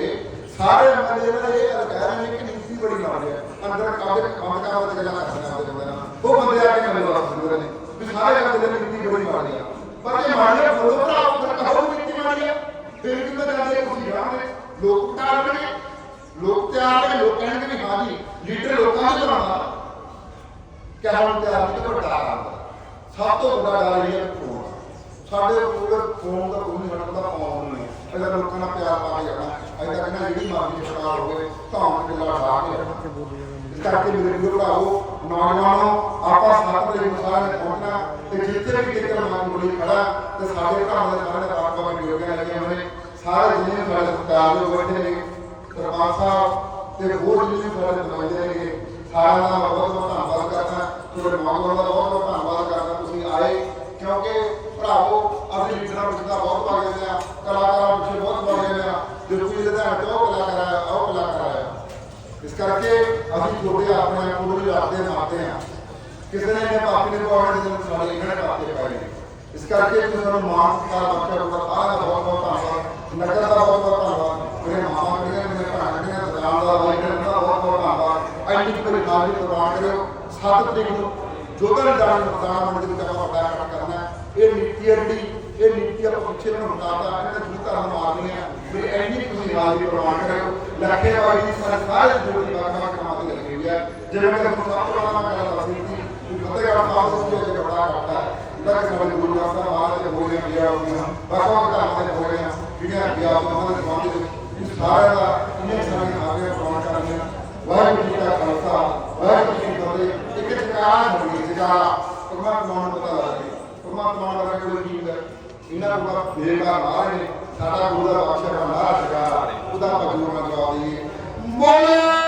ਸਾਰੇ ਐਮਐਲਏ ਨੇ ਇਹ ਗੱਲ ਕਹਿ ਰਹੇ ਨੇ ਕਿ ਨੀਤੀ ਬੜੀ ਮਾੜੀ ਹੈ ਅੰਦਰ ਕਾਬੇ ਕੰਮ ਕਾਰ ਗੱਲਾਂ ਕਰਦੇ ਆਉਂਦੇ ਬੰਦੇ ਨਾਲ। ਉਹ ਬੰਦੇ ਆ ਕੇ ਮੈਨੂੰ ਦੱਸ ਦਿੰਦੇ ਨੇ। ਵੀ ਸਾਰੇ ਕਹਿੰਦੇ ਨੇ ਨੀਤੀ ਬੜੀ ਮਾੜੀ ਆ। ਪਰ ਜੇ ਮਾੜੀ ਬੋਲੋ ਭਰਾ ਉਹ ਕਹੋ ਨੀਤੀ ਮਾੜੀ ਆ। ਫਿਰ ਵੀ ਤਾਂ ਜਾਂਦੇ ਤੁਸੀਂ ਜਾਣਦੇ ਲੋਕ ਤਿਆਰ ਨੇ। ਲੋਕ ਤਿਆਰ ਨੇ ਲੋਕ ਕਹਿਣਗੇ ਵੀ ਹਾਂ ਜੀ, ਲੀਡਰ ਲੋਕਾਂ ਨੂੰ ਬਣਾਉਣਾ ਕਿਆ ਤਿਆਰ ਨਹੀਂ ਵੱਡਾ ਸਭ ਤੋਂ ਵੱਡਾ ਡਰ ਇਹ ਹੈ ਫੋਨ ਸਾਡੇ ਕੋਲ ਫੋਨ ਦਾ ਕੋਈ ਨਹੀਂ ਹਟਦਾ ਫੋਨ ਨਹੀਂ ਅਗਰ ਲੋਕਾਂ ਨਾਲ ਪਿਆਰ ਪਾ ਕੇ ਜਾਣਾ ਅਜੇ ਤੱਕ ਨਾ ਜਿਹੜੀ ਮਰਜ਼ੀ ਸ਼ਿਕਾਰ ਹੋਵੇ ਧੌਣ ਕੇ ਲਾ ਢਾ ਕੇ ਇਸ ਕਰਕੇ ਮੇਰੇ ਭਰਾਵੋ, ਨੌਜਵਾਨੋ, ਆਪਾਂ ਸੱਤ ਦੇ ਅਨੁਸਾਰ ਨੇ ਤੇ ਜਿੱਥੇ ਵੀ ਕਿਤੇ ਮਾਨ ਬੋਲੀ ਖੜਾ, ਤੇ ਸਾਡੇ ਭਰਾਵਾਂ ਦੇ ਸਾਹਮਣੇ ਬਾਬਾ ਬਾਬਾ ਜੋਗੀਆਂ ਹੋਏ ਸਾਰੇ ਜਿੰਨੇ ਸਾਡੇ ਸਰਕਾਰ ਦੇ ਬੈਠੇ ਨੇ ਸਰਪੰਚ ਸਾਹਿਬ ਤੇ ਹੋਰ ਜਿੰਨੇ ਸਾਡੇ ਨੁਮਾਇੰਦੇ ਨੇ ਸਾਰਿਆਂ ਦਾ ਬਹੁਤ ਬਹੁਤ ਧੰਨਵਾਦ ਕਰਦਾ। ਤੁਹਾਡੇ ਮਾਗੋਂ ਦਾ ਬਹੁਤ ਬਹੁਤ ਧੰਨਵਾਦ ਕਰਦਾ ਤੁਸੀਂ ਆਏ, ਕਿਉਂਕਿ ਭਰਾਵੋ, ਅਸੀਂ ਲੀਡਰਾਂ ਵਿੱਚ ਤਾਂ ਬਹੁਤ ਪਾ ਗਏ ਆ ਕਲਾਕਾਰਾਂ ਪਿੱਛੇ ਬਹੁਤ ਪਾ ਗਏ ਆ ਜੇ ਕੋਈ ਲੁਧਿਆਣੇ ਤੋਂ ਉਹ ਕਲਾਕਾਰ ਆਇਆ ਉਹ ਕਲਾਕਾਰ ਆਇਆ ਇਸ ਕਰਕੇ ਅਸੀਂ ਤੁਹਾਡੇ ਆਪਣੇ ਆਪ ਨੂੰ ਵੀ ਰੱਖਦੇ ਮਾਰਦੇ ਆ ਕਿਸੇ ਨੇ ਇਹਨੇ ਪਾਪੀ ਨੇ ਪਾਉਣੇ ਦੇ ਸਾਡੇ ਇਹਨਾਂ ਨੇ ਪਾਪੇ ਪਾਏ ਨੇ। ਇਸ ਕਰਕੇ ਤੁਸੀਂ ਸਾਨੂੰ ਮਾਨ ਸਤਿਕਾਰ ਬਖਸ਼ਿਆ ਤੁਹਾਡਾ ਸਾਰਿਆਂ ਦਾ ਬਹੁਤ ਬਹੁਤ ਧੰਨਵਾਦ। ਨਗਰ ਦਾ ਬਹੁਤ ਬਹੁਤ ਧੰਨਵਾਦ। ਮੇਰੇ ਮਾਮਾ ਜਿਹੜੇ ਮੇਰੇ ਭੈਣਾਂ ਜਿਹੜੀਆਂ ਦੁਕਾਨਦਾਰ ਵਾਲੇ ਨੇ ਦਾ ਬਹੁਤ ਬਹੁਤ ਧੰਨਵਾਦ। ਐਡੀ ਕੋਈ ਖਾਲੀ ਪ੍ਰਵਾਨ ਕਰਿਓ। 7 ਤਰੀਕ ਨੂੰ ਜੋਧਰ ਦਾਨ ਮਤਦਾਨ ਮੰਡੀ ਵਿੱਚ ਆਪਾਂ ਵੱਡਾ ਕਰਨਾ ਇਹ ਨੀਤੀ ਹੈ ਜਿਹੜੀ, ਇਹ ਨੀਤੀ ਆਪਾਂ ਪਿੱਛੇ ਨੂੰ ਹਟਾਤਾ ਇਹਨਾਂ ਨੂੰ ਧਰਮ ਮਾਰਨੀ ਹੈ। ਵੀ ਐਨੀ ਤੁਸੀਂ ਹਾਜ਼ਰੀ ਪ੍ਰਵਾਨ ਕਰਿਓ। ਲੱਖੇ ਵਾਲੀ ਦੀ ਸਾਰੇ ਸਾਰੇ ਜੋੜੀ ਬਾਗਾਂ ਕਮਾਤੇ ਲੱਗੀ ਹੋਈ ਹੈ ਜਿਵੇਂ ਕਿ ਤੁਹਾਨੂੰ ਸਭ ਤੋਂ ਪਹਿਲਾਂ ਮੈਂ ਗੱਲ ਦੱਸੀ ਸੀ ਕਿ ਫਤਿਹਗੜ੍ਹ ਸਾਹਿਬ ਤੋਂ ਜੋ ਬੜਾ ਘਾਟਾ ਹੈ ਜਿਹੜਾ ਕਿ ਸਾਡੇ ਗੁਰੂ ਗ੍ਰੰਥ ਸਾਹਿਬ ਮਹਾਰਾਜ ਦੇ ਹੋਏ ਗਿਆ ਹੋਈਆਂ ਵੱਖ ਵੱਖ ਧਰਮਾਂ ਦੇ ਹੋਏ ਆ ਜਿਹੜੀਆਂ ਗਿਆ ਉਹਨਾਂ ਦੇ ਸੰਬੰਧ ਵਿੱਚ ਇਸ ਸਾਰਿਆਂ ਦਾ ਇੰਨੇ ਸਾਰੀਆਂ ਹਾਜ਼ਰੀਆਂ ਪ੍ਰਵਾਨ ਕਰਨੀਆਂ। ਵਾਹਿਗੁਰੂ ਜੀ ਕਾ ਖਾਲਸਾ, ਵਾਹਿਗੁਰੂ ਜੀ ਕੀ ਫਤਿਹ। ਇੱਕ ਜਕਾਰਾ ਹੋਣੀ ਜਕਾਰਾ ਪਰਮਾਤਮਾ ਨੂੰ ਪਤਾ ਲੱਗੇ ਪਰਮਾਤਮਾ ਦਾ ਕੋਈ ਇਹਨਾਂ ਨੂੰ ਤਾਂ ਬੇਕਾਰ ਮਾਰ ਨੇ ਸਾਡਾ ਗੁਰੂ ਦਾ ਬਖਸ਼ਿਆ ਮਾਰਾ ਜਕਾਰਾ ਉਹਦਾ ਆਪਾਂ ਗੁਰੂ ਨਾਲ ਜਵਾਬ ਦਈਏ